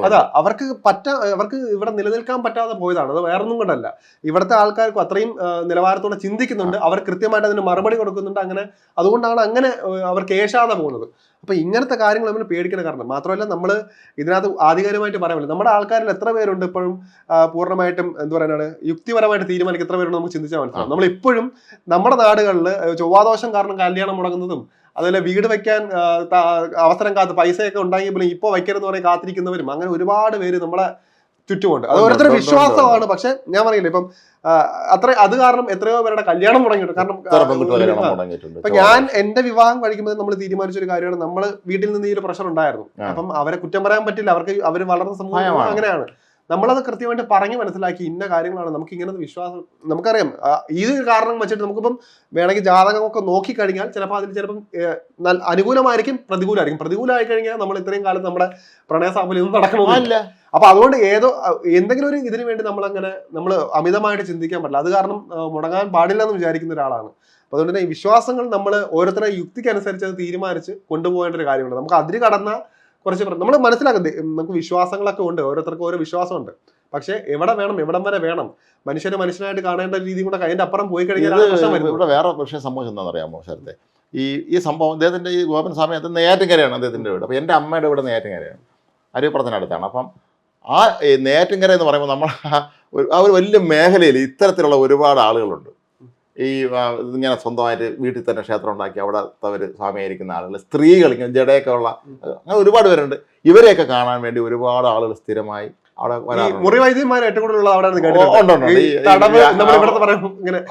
[SPEAKER 2] അതാ അവർക്ക് പറ്റ അവർക്ക് ഇവിടെ നിലനിൽക്കാൻ പറ്റാതെ പോയതാണ്. അത് വേറൊന്നും കൊണ്ടല്ല. ഇവിടുത്തെ ആൾക്കാർക്ക് അത്രയും നിലവാരത്തോടെ ചിന്തിക്കുന്നുണ്ട്. അവർ കൃത്യമായിട്ട് അതിന് മറുപടി കൊടുക്കുന്നുണ്ട്. അങ്ങനെ അതുകൊണ്ടാണ് അങ്ങനെ അവർ അവർക്ക് ഏഷാതെ പോകുന്നത്. അപ്പൊ ഇങ്ങനത്തെ കാര്യങ്ങൾ നമ്മൾ പേടിക്കണ കാരണം. മാത്രമല്ല നമ്മൾ ഇതിനകത്ത് ആധികാരികമായിട്ട് പറയാൻ പറ്റില്ല. നമ്മുടെ ആൾക്കാരിൽ എത്ര പേരുണ്ട് ഇപ്പോഴും പൂർണമായിട്ടും എന്ത് പറയാനാണ് യുക്തിപരമായിട്ട് തീരുമാനിക്കുക എത്ര പേരുണ്ട് നമുക്ക് ചിന്തിച്ചാൽ മനസ്സിലാവും. നമ്മൾ ഇപ്പോഴും നമ്മുടെ നാടുകളിൽ ചൊവ്വാദോഷം കാരണം കല്യാണം മുടങ്ങുന്നതും അതുപോലെ വീട് വെക്കാൻ അവസരം കാത്ത് പൈസയൊക്കെ ഉണ്ടാക്കി പോലും ഇപ്പൊ വയ്ക്കരുതെന്ന് പറഞ്ഞ് കാത്തിരിക്കുന്നവരും അങ്ങനെ ഒരുപാട് പേര് നമ്മുടെ ചുറ്റുമുണ്ട്. അത് ഓരോരുത്തരുടെ വിശ്വാസമാണ്. പക്ഷെ ഞാൻ പറയില്ല. ഇപ്പം അത്ര അത് കാരണം എത്രയോ പേരുടെ കല്യാണം മുടങ്ങിയിട്ടുണ്ട്. കാരണം ഇപ്പൊ ഞാൻ എന്റെ വിവാഹം കഴിക്കുമ്പോൾ നമ്മൾ തീരുമാനിച്ച ഒരു കാര്യമാണ്. നമ്മൾ വീട്ടിൽ നിന്ന് ഈ ഒരു പ്രഷർ ഉണ്ടായിരുന്നു. അപ്പം അവരെ കുറ്റം പറയാൻ പറ്റില്ല. അവർക്ക് അവർ വളർന്ന സമൂഹം. അങ്ങനെയാണ്. നമ്മളത് കൃത്യമായിട്ട് പറഞ്ഞു മനസ്സിലാക്കി ഇന്ന കാര്യങ്ങളാണ്. നമുക്ക് ഇങ്ങനെ വിശ്വാസം നമുക്കറിയാം. ഈ ഒരു കാരണം വെച്ചിട്ട് നമുക്കിപ്പം വേണമെങ്കിൽ ജാതകമൊക്കെ നോക്കിക്കഴിഞ്ഞാൽ ചിലപ്പോൾ അതിൽ ചിലപ്പം അനുകൂലമായിരിക്കും പ്രതികൂലമായിരിക്കും. പ്രതികൂലമായി കഴിഞ്ഞാൽ നമ്മൾ ഇത്രയും കാലം നമ്മുടെ പ്രണയ സാഫല്യം ഒന്നും നടക്കണമെന്നില്ല. അപ്പൊ അതുകൊണ്ട് ഏതോ എന്തെങ്കിലും ഒരു ഇതിനു വേണ്ടി നമ്മൾ അങ്ങനെ നമ്മൾ അമിതമായിട്ട് ചിന്തിക്കാൻ പറ്റില്ല. അത് കാരണം മുടങ്ങാൻ പാടില്ല എന്ന് വിചാരിക്കുന്ന ഒരാളാണ്. അപ്പൊ അതുകൊണ്ട് തന്നെ ഈ വിശ്വാസങ്ങൾ നമ്മൾ ഓരോരുത്തരുടെ യുക്തിക്കനുസരിച്ച് അത് തീരുമാനിച്ച് കൊണ്ടുപോകേണ്ട ഒരു കാര്യമുണ്ട്. നമുക്ക് അതിര് കടന്ന കുറച്ച് നമ്മൾ മനസ്സിലാക്കുന്നത് നമുക്ക് വിശ്വാസങ്ങളൊക്കെ ഉണ്ട്. ഓരോരുത്തർക്കും ഓരോ വിശ്വാസമുണ്ട്. പക്ഷെ എവിടെ വേണം? എവിടം വരെ വേണം? മനുഷ്യനെ മനുഷ്യനായിട്ട് കാണേണ്ട രീതി കൂടെ അതിന്റെ അപ്പുറം പോയി കഴിഞ്ഞാൽ
[SPEAKER 1] ഇവിടെ വേറെ വിഷയം സംഭവിച്ചത് എന്താണെന്ന് അറിയാമോ ശരത്തെ? ഈ ഈ സംഭവം അദ്ദേഹത്തിന്റെ ഈ ഗോപൻ സ്വാമി അത് കരയാണ് അദ്ദേഹത്തിന്റെ വീട്. അപ്പൊ എന്റെ അമ്മയുടെ വീട് കരയാണ് അരുവിപ്പുറത്തിനടുത്താണ് അപ്പം ആ നേറ്റങ്കര എന്ന് പറയുമ്പോൾ നമ്മൾ ആ ഒരു വലിയ മേഖലയിൽ ഇത്തരത്തിലുള്ള ഒരുപാട് ആളുകളുണ്ട്. ഈ ഇങ്ങനെ സ്വന്തമായിട്ട് വീട്ടിൽ തന്നെ ക്ഷേത്രം ഉണ്ടാക്കി അവിടെ അവർ സ്വാമിയായിരിക്കുന്ന ആളുകൾ സ്ത്രീകൾ ഇങ്ങനെ ജഡയൊക്കെ ഉള്ള അങ്ങനെ ഒരുപാട് പേരുണ്ട്. ഇവരെയൊക്കെ കാണാൻ വേണ്ടി ഒരുപാട് ആളുകൾ സ്ഥിരമായി അവിടെ വരാറുണ്ട്.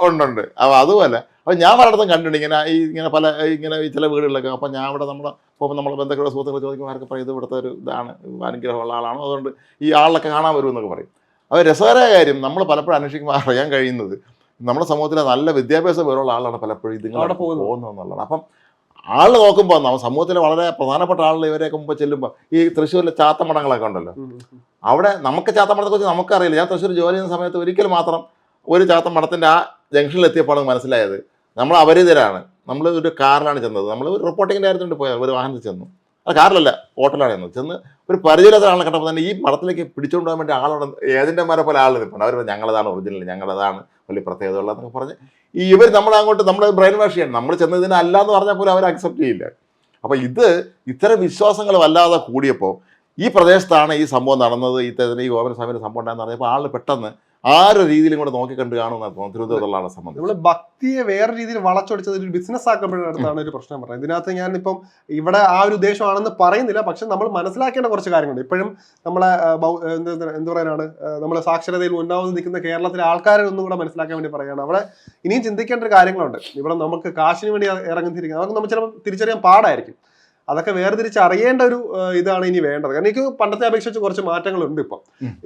[SPEAKER 1] ഉണ്ടുണ്ട്. അപ്പൊ അതുമല്ല അപ്പോൾ ഞാൻ പലയിടത്തും കണ്ടിട്ടുണ്ട് ഇങ്ങനെ ഈ ഇങ്ങനെ പല ഇങ്ങനെ ഈ ചില വീടുകളിലൊക്കെ അപ്പോൾ ഞാൻ ഇവിടെ നമ്മുടെ പോകുമ്പോൾ നമ്മളെ ബന്ധുക്കളുടെ സുഹൃത്തുക്കൾ ചോദിക്കുമ്പോൾ ആർക്ക് പറയും ഇത് ഇവിടുത്തെ ഒരു ഇതാണ് അനുഗ്രഹമുള്ള ആളാണോ. അതുകൊണ്ട് ഈ ആളൊക്കെ കാണാൻ വരും എന്നൊക്കെ പറയും. അപ്പോൾ രസകരമായ കാര്യം നമ്മൾ പലപ്പോഴും അന്വേഷിക്കുമ്പോൾ അറിയാൻ കഴിയുന്നത് നമ്മുടെ സമൂഹത്തിലെ നല്ല വിദ്യാഭ്യാസം പേരുള്ള ആളാണ് പലപ്പോഴും ഇത്
[SPEAKER 2] അവിടെ പോകുന്നത്.
[SPEAKER 1] പോകുന്നത് എന്നുള്ളതാണ് അപ്പം ആൾ നോക്കുമ്പോൾ നമ്മൾ സമൂഹത്തിലെ വളരെ പ്രധാനപ്പെട്ട ആളുകൾ ഇവരെയൊക്കെ മുമ്പ് ചെല്ലുമ്പോൾ ഈ തൃശ്ശൂരിലെ ചാത്തമടങ്ങളൊക്കെ ഉണ്ടല്ലോ. അവിടെ നമുക്ക് ചാത്തമടത്തെ കുറിച്ച് നമുക്കറിയില്ല. ഞാൻ തൃശ്ശൂർ ജോലി ചെയ്യുന്ന സമയത്ത് ഒരിക്കൽ മാത്രം ഒരു ചാത്തമടത്തിന്റെ ആ ജംഗ്ഷനിൽ എത്തിയപ്പോഴാണ് മനസ്സിലായത്. നമ്മൾ അവരിതരാണ് നമ്മൾ ഒരു കാറിലാണ് ചെന്നത്. നമ്മൾ ഒരു റിപ്പോർട്ടിങ്ങിന്റെ കാര്യത്തിനുണ്ട് പോയത് ഒരു വാഹനത്തിൽ ചെന്നു. അത് കാറിലല്ല ഹോട്ടലാണ് ചെന്നത്. ചെന്ന് ഒരു പരിചയമില്ലാത്ത കണ്ടപ്പോൾ തന്നെ ഈ മഠത്തിലേക്ക് പിടിച്ചുകൊണ്ട് പോകാൻ വേണ്ടി ആളോട് ഏജന്റന്മാരെ പോലെ ആൾ നിൽപ്പുണ്ട്. അവർ ഞങ്ങളതാണ് ഒറിജിനൽ ഞങ്ങളതാണ് വലിയ പ്രത്യേകത ഉള്ളതെന്നൊക്കെ പറഞ്ഞ് ഈ ഇവർ നമ്മൾ അങ്ങോട്ട് നമ്മൾ ബ്രെയിൻ വാഷ് ചെയ്യണം. നമ്മൾ ചെന്നതിന് അല്ല എന്ന് പറഞ്ഞാൽ പോലും അവർ അക്സെപ്റ്റ് ചെയ്യില്ല. അപ്പോൾ ഇത് ഇത്തരം വിശ്വാസങ്ങൾ വല്ലാതെ കൂടിയപ്പോൾ ഈ പ്രദേശത്താണ് ഈ സംഭവം നടന്നത്. ഈ തരത്തിൽ ഈ ഗോപനസ്വാമിയുടെ സംഭവം ഉണ്ടായെന്ന് പറഞ്ഞപ്പോൾ ആൾ പെട്ടെന്ന് ആ ഒരു രീതിയിലും കൂടെ നോക്കിക്കണ്ട് കാണുന്ന തിരുവനന്തപുരത്തുള്ള ആളെ സംബന്ധിച്ച്.
[SPEAKER 2] നമ്മൾ ഭക്തിയെ വേറെ രീതിയിൽ വളച്ചൊടിച്ചത് ഒരു ബിസിനസ് ആക്കപ്പെടുന്നിടത്താണ് ഒരു പ്രശ്നം പറയുന്നത്. ഇതിനകത്ത് ഞാനിപ്പം ഇവിടെ ആ ഒരു ഉദ്ദേശമാണെന്ന് പറയുന്നില്ല പക്ഷെ നമ്മൾ മനസ്സിലാക്കേണ്ട കുറച്ച് കാര്യങ്ങളുണ്ട്. ഇപ്പോഴും നമ്മളെ എന്ത് പറയാനാണ്? നമ്മൾ സാക്ഷരതയിൽ മുന്നാമത് നിൽക്കുന്ന കേരളത്തിലെ ആൾക്കാരെ ഒന്നും കൂടെ മനസ്സിലാക്കാൻ വേണ്ടി പറയുകയാണ്. അവിടെ ഇനിയും ചിന്തിക്കേണ്ട ഒരു കാര്യങ്ങളുണ്ട്. ഇവിടെ നമുക്ക് കാശിന് വേണ്ടി ഇറങ്ങി തിരിക്കുന്നത് അതൊക്കെ നമ്മൾ ചിലപ്പോൾ തിരിച്ചറിയാൻ പാടായിരിക്കും. അതൊക്കെ വേർതിരിച്ച് അറിയേണ്ട ഒരു ഇതാണ് ഇനി വേണ്ടത്. കാരണം എനിക്ക് പണ്ടത്തെ അപേക്ഷിച്ച് കുറച്ച് മാറ്റങ്ങളുണ്ട് ഇപ്പം.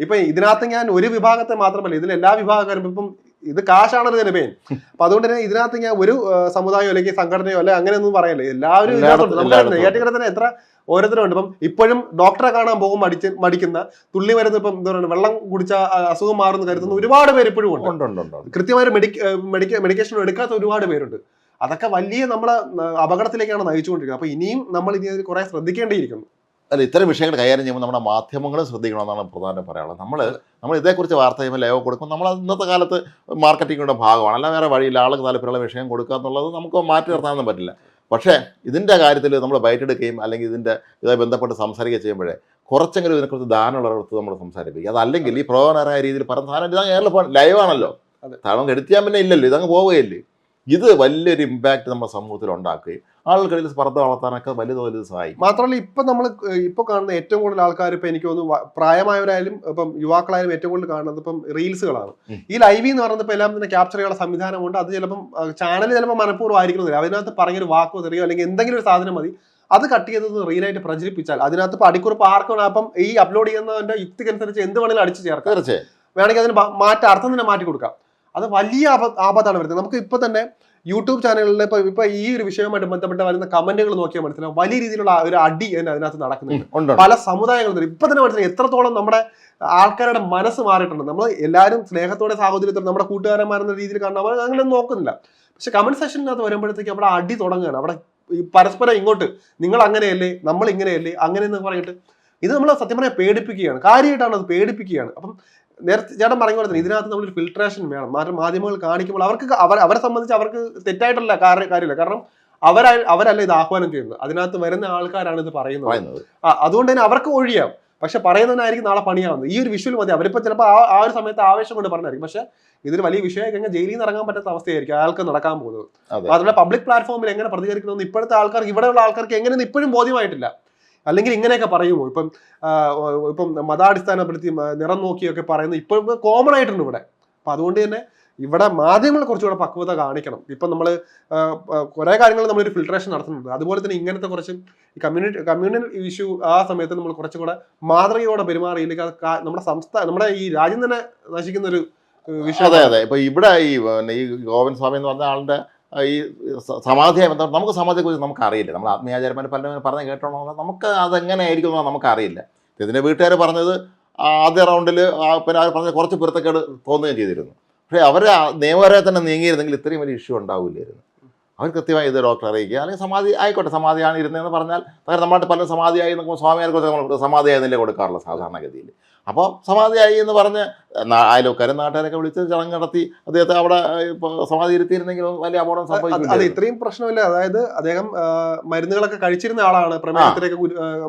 [SPEAKER 2] ഇപ്പൊ ഇതിനകത്ത് ഞാൻ ഒരു വിഭാഗത്തെ മാത്രമല്ല ഇതിൽ എല്ലാ വിഭാഗക്കാരും ഇപ്പം ഇത് കാശാണല്ലോ ഇതിന്റെ പെയിൻ അപ്പൊ അതുകൊണ്ട് തന്നെ ഇതിനകത്ത് ഞാൻ ഒരു സമുദായം സമുദായമോ അല്ലെങ്കിൽ സംഘടനയോ അല്ലെ അങ്ങനെയൊന്നും പറയല്ലേ. എല്ലാവരും ഇതിനകത്തുണ്ട്. നമുക്ക്
[SPEAKER 1] എല്ലായിടത്തും
[SPEAKER 2] തന്നെ എത്ര ഓരോരുത്തരുണ്ട് ഇപ്പം ഇപ്പോഴും ഡോക്ടറെ കാണാൻ പോകും മടിച്ച് മടിക്കുന്ന തുള്ളി മരുന്ന് ഇപ്പം എന്താ പറയുക വെള്ളം കുടിച്ച അസുഖം മാറുന്ന കരുതുന്ന ഒരുപാട് പേര് ഇപ്പോഴും ഉണ്ട്. കൃത്യമായ മെഡിക്ക മെഡിക്കേഷൻ എടുക്കാത്ത ഒരുപാട് പേരുണ്ട്. അതൊക്കെ വലിയ നമ്മളെ അപകടത്തിലേക്കാണ് നയിച്ചുകൊണ്ടിരിക്കുന്നത്. അപ്പൊ ഇനിയും നമ്മൾ ഇനി അതിൽ കുറെ ശ്രദ്ധിക്കേണ്ടിയിരിക്കുന്നു
[SPEAKER 1] അല്ല ഇത്തരം വിഷയങ്ങൾ കൈകാര്യം ചെയ്യുമ്പോൾ നമ്മുടെ മാധ്യമങ്ങളും ശ്രദ്ധിക്കണമെന്നാണ് പ്രധാനം പറയാനുള്ളത്. നമ്മൾ നമ്മൾ ഇതേക്കുറിച്ച് വാർത്ത ചെയ്യുമ്പോൾ ലൈവ് കൊടുക്കും. നമ്മൾ ഇന്നത്തെ കാലത്ത് മാർക്കറ്റിങ്ങിന്റെ ഭാഗമാണ്. അല്ല വേറെ വഴിയില്ല. ആൾക്ക് താല്പര്യമുള്ള വിഷയം കൊടുക്കുക എന്നുള്ളത് നമുക്ക് മാറ്റി നിർത്താനൊന്നും പറ്റില്ല. പക്ഷേ ഇതിന്റെ കാര്യത്തിൽ നമ്മൾ ബൈറ്റെടുക്കുകയും അല്ലെങ്കിൽ ഇതിന്റെ ഇതായി ബന്ധപ്പെട്ട് സംസാരിക്കുകയും ചെയ്യുമ്പോഴേ കുറച്ചെങ്കിലും ഇതിനെക്കുറിച്ച് ധാരണയുള്ളവർക്ക് നമ്മൾ സംസാരിപ്പിക്കുക. അതല്ലെങ്കിൽ ഈ പ്രോഗ്രാമായ രീതിയിൽ പറഞ്ഞ സാധനം ഇതാണ് ഏറെ ലൈവാണല്ലോ. കാരണം എടുത്തിയാൽ പിന്നെ ഇല്ലല്ലോ. ഇതങ്ങ് പോവുകയില്ലേ? ഇത് വലിയൊരു ഇമ്പാക്റ്റ് നമ്മുടെ സമൂഹത്തിൽ ഉണ്ടാക്കുകയും ആളുകളിൽ സ്പർദ്ധ വളർത്താനൊക്കെ വലിയ തോതിൽ സഹായിക്കും.
[SPEAKER 2] മാത്രമല്ല ഇപ്പൊ നമ്മൾ ഇപ്പൊ കാണുന്ന ഏറ്റവും കൂടുതൽ ആൾക്കാർ ഇപ്പൊ എനിക്ക് തോന്നുന്നു പ്രായമായവരായാലും ഇപ്പം യുവാക്കളായാലും ഏറ്റവും കൂടുതൽ കാണുന്നത് ഇപ്പം റീൽസുകളാണ്. ഈ ലൈവ് എന്ന് പറയുന്നത് ഇപ്പൊ എല്ലാം തന്നെ ക്യാപ്ചർ ചെയ്യാനുള്ള സംവിധാനമുണ്ട്. അത് ചിലപ്പം ചാനൽ ചിലപ്പോൾ മനഃപൂർവം ആയിരിക്കുന്നില്ല. അതിനകത്ത് പറഞ്ഞൊരു വാക്കോ തെറിയോ അല്ലെങ്കിൽ എന്തെങ്കിലും ഒരു സാധനം മതി. അത് കട്ട് ചെയ്തത് റീലായിട്ട് പ്രചരിപ്പിച്ചാൽ അതിനകത്ത് ഇപ്പൊ അടിക്കുറിപ്പ് ആർക്കും അപ്പം ഈ അപ്ലോഡ് ചെയ്യുന്നതിന്റെ യുക്തിക്കനുസരിച്ച് എന്ത് വേണമെങ്കിലും അടിച്ചു ചേർക്കാം.
[SPEAKER 1] തീർച്ചയായും.
[SPEAKER 2] വേണമെങ്കിൽ അതിന് മാറ്റ അർത്ഥം തന്നെ മാറ്റി കൊടുക്കാം. അത് വലിയ ആപ- ആപത്താണ് വരുന്നത്. നമുക്ക് ഇപ്പൊ തന്നെ യൂട്യൂബ് ചാനലുകളിൽ ഇപ്പൊ ഇപ്പൊ ഈ ഒരു വിഷയവുമായിട്ട് ബന്ധപ്പെട്ട് വരുന്ന കമന്റുകൾ നോക്കിയാൽ മനസ്സിലാവും. വലിയ രീതിയിലുള്ള ഒരു അടി തന്നെ അതിനകത്ത് നടക്കുന്നുണ്ട്. പല സമുദായങ്ങളും ഇപ്പൊ തന്നെ മനസ്സിലായി. എത്രത്തോളം നമ്മുടെ ആൾക്കാരുടെ മനസ്സ് മാറിയിട്ടുണ്ട്. നമ്മൾ എല്ലാവരും സ്നേഹത്തോടെ സാഹോദര്യത്തോടെ നമ്മുടെ കൂട്ടുകാരന്മാരെന്ന രീതിയിൽ കാണുന്ന അവർ അങ്ങനെ നോക്കുന്നില്ല. പക്ഷെ കമന്റ് സെഷനകത്ത് വരുമ്പോഴത്തേക്ക് അവിടെ അടി തുടങ്ങുകയാണ്. അവിടെ പരസ്പരം ഇങ്ങോട്ട് നിങ്ങൾ അങ്ങനെയല്ലേ? നമ്മൾ ഇങ്ങനെയല്ലേ? അങ്ങനെ എന്ന് പറഞ്ഞിട്ട് ഇത് നമ്മൾ സത്യം പറഞ്ഞാൽ പേടിപ്പിക്കുകയാണ്. കാര്യമായിട്ടാണ് അത് പേടിപ്പിക്കുകയാണ്. അപ്പം നേരത്തെ ചേട്ടൻ പറഞ്ഞ പോലെ തന്നെ ഇതിനകത്ത് നമ്മളൊരു ഫിൽട്രേഷൻ വേണം. മാത്രം മാധ്യമങ്ങൾ കാണിക്കുമ്പോൾ അവർക്ക് അവർ അവരെ സംബന്ധിച്ച് അവർക്ക് തെറ്റായിട്ടുള്ള കാര്യ- കാര്യമില്ല. കാരണം അവര അവരല്ല ഇത് ആഹ്വാനം ചെയ്യുന്നത്. അതിനകത്ത് വരുന്ന ആൾക്കാരാണ് ഇത് പറയുന്നത്. അതുകൊണ്ട് തന്നെ അവർക്ക് ഒഴിയാം. പക്ഷെ പറയുന്നതിനായിരിക്കും നാളെ പണിയാവുന്നത്. ഈ ഒരു വിഷ്വൽ മതി. അവരിപ്പോ ചിലപ്പോൾ ആ ആ ഒരു സമയത്ത് ആവേശം കൊണ്ട് പറഞ്ഞായിരിക്കും. പക്ഷെ ഇതൊരു വലിയ വിഷയമായി കഴിഞ്ഞാൽ ജയിലിൽ നിന്ന് ഇറങ്ങാൻ പറ്റാത്ത അവസ്ഥയായിരിക്കും അയാൾക്ക് നടക്കാൻ പോകുന്നത്.
[SPEAKER 1] അതുപോലെ
[SPEAKER 2] മാത്രമല്ല പബ്ലിക് പ്ലാറ്റ്ഫോമിൽ എങ്ങനെ പ്രതികരിക്കണമെന്ന് ഇപ്പോഴത്തെ ആൾക്കാർക്ക് ഇവിടെയുള്ള ആൾക്കാർക്ക് എങ്ങനെയെന്ന് ഇപ്പോഴും ബോധ്യമായിട്ടില്ല. അല്ലെങ്കിൽ ഇങ്ങനെയൊക്കെ പറയുമോ ഇപ്പം ഇപ്പം മതാടിസ്ഥാനപ്പെടുത്തി നിറം നോക്കിയൊക്കെ പറയുന്നത് ഇപ്പം കോമൺ ആയിട്ടുണ്ട് ഇവിടെ. അപ്പം അതുകൊണ്ട് തന്നെ ഇവിടെ മാധ്യമങ്ങൾ കുറച്ചുകൂടെ പക്വത കാണിക്കണം. ഇപ്പം നമ്മൾ കുറെ കാര്യങ്ങൾ നമ്മളൊരു ഫിൽട്രേഷൻ നടത്തുന്നുണ്ട്. അതുപോലെ തന്നെ ഇങ്ങനത്തെ കുറച്ച് കമ്മ്യൂണിറ്റി കമ്മ്യൂണിറ്റി കമ്മ്യൂണൽ ഇഷ്യൂ ആ സമയത്ത് നമ്മൾ കുറച്ചുകൂടെ മാതൃകയോടെ പെരുമാറിയില്ലെങ്കിൽ നമ്മുടെ സംസ്ഥാന നമ്മുടെ ഈ രാജ്യം തന്നെ നശിക്കുന്ന ഒരു
[SPEAKER 1] അതെ അതെ. ഇപ്പൊ ഇവിടെ ഈ ഗോവിന്ദ് സ്വാമി എന്ന് പറഞ്ഞ ആളുടെ ഈ സ- സമാധിയായി ബന്ധപ്പെട്ട് നമുക്ക് സമാധിയെക്കുറിച്ച് നമുക്കറിയില്ല. നമ്മൾ ആത്മീയാചാര്യന്മാർ പലരും പറഞ്ഞ് കേട്ടോണോ നമുക്ക് അതെങ്ങനെയായിരിക്കും എന്ന് നമുക്കറിയില്ല ഇതിന്റെ വീട്ടുകാർ പറഞ്ഞത് ആദ്യ റൗണ്ടിൽ പിന്നെ അവർ പറഞ്ഞ കുറച്ച് പൊരുത്തക്കേട് തോന്നുകയും ചെയ്തിരുന്നു. പക്ഷേ അവർ നിയമപരമായി തന്നെ നീങ്ങിയിരുന്നെങ്കിൽ ഇത്രയും വലിയ ഇഷ്യൂ ഉണ്ടാവില്ലായിരുന്നു. അവർ കൃത്യമായി ഇത് ഡോക്ടറെ അറിയിക്കുക. അല്ലെങ്കിൽ സമാധി ആയിക്കോട്ടെ സമാധിയാണ് ഇരുന്നതെന്ന് പറഞ്ഞാൽ നമ്മുടെ പല സമാധിയായി നോക്കുമ്പോൾ സ്വാമിയാർക്കൊക്കെ നമ്മൾ സമാധിയായി നില കൊടുക്കാറുള്ള സാധാരണഗതിയിൽ. അപ്പോൾ സമാധിയായി എന്ന് പറഞ്ഞ് അയൽവക്കാരും നാട്ടുകാരൊക്കെ വിളിച്ച് ചടങ്ങ് നടത്തി അദ്ദേഹത്തെ അവിടെ സമാധി ഇരുത്തിയിരുന്നെങ്കിൽ വലിയ അപകടം
[SPEAKER 2] സംഭവിക്കും അത് ഇത്രയും പ്രശ്നമില്ല. അതായത് അദ്ദേഹം മരുന്നുകളൊക്കെ കഴിച്ചിരുന്ന ആളാണ്. പ്രമേഹത്തിലേക്ക്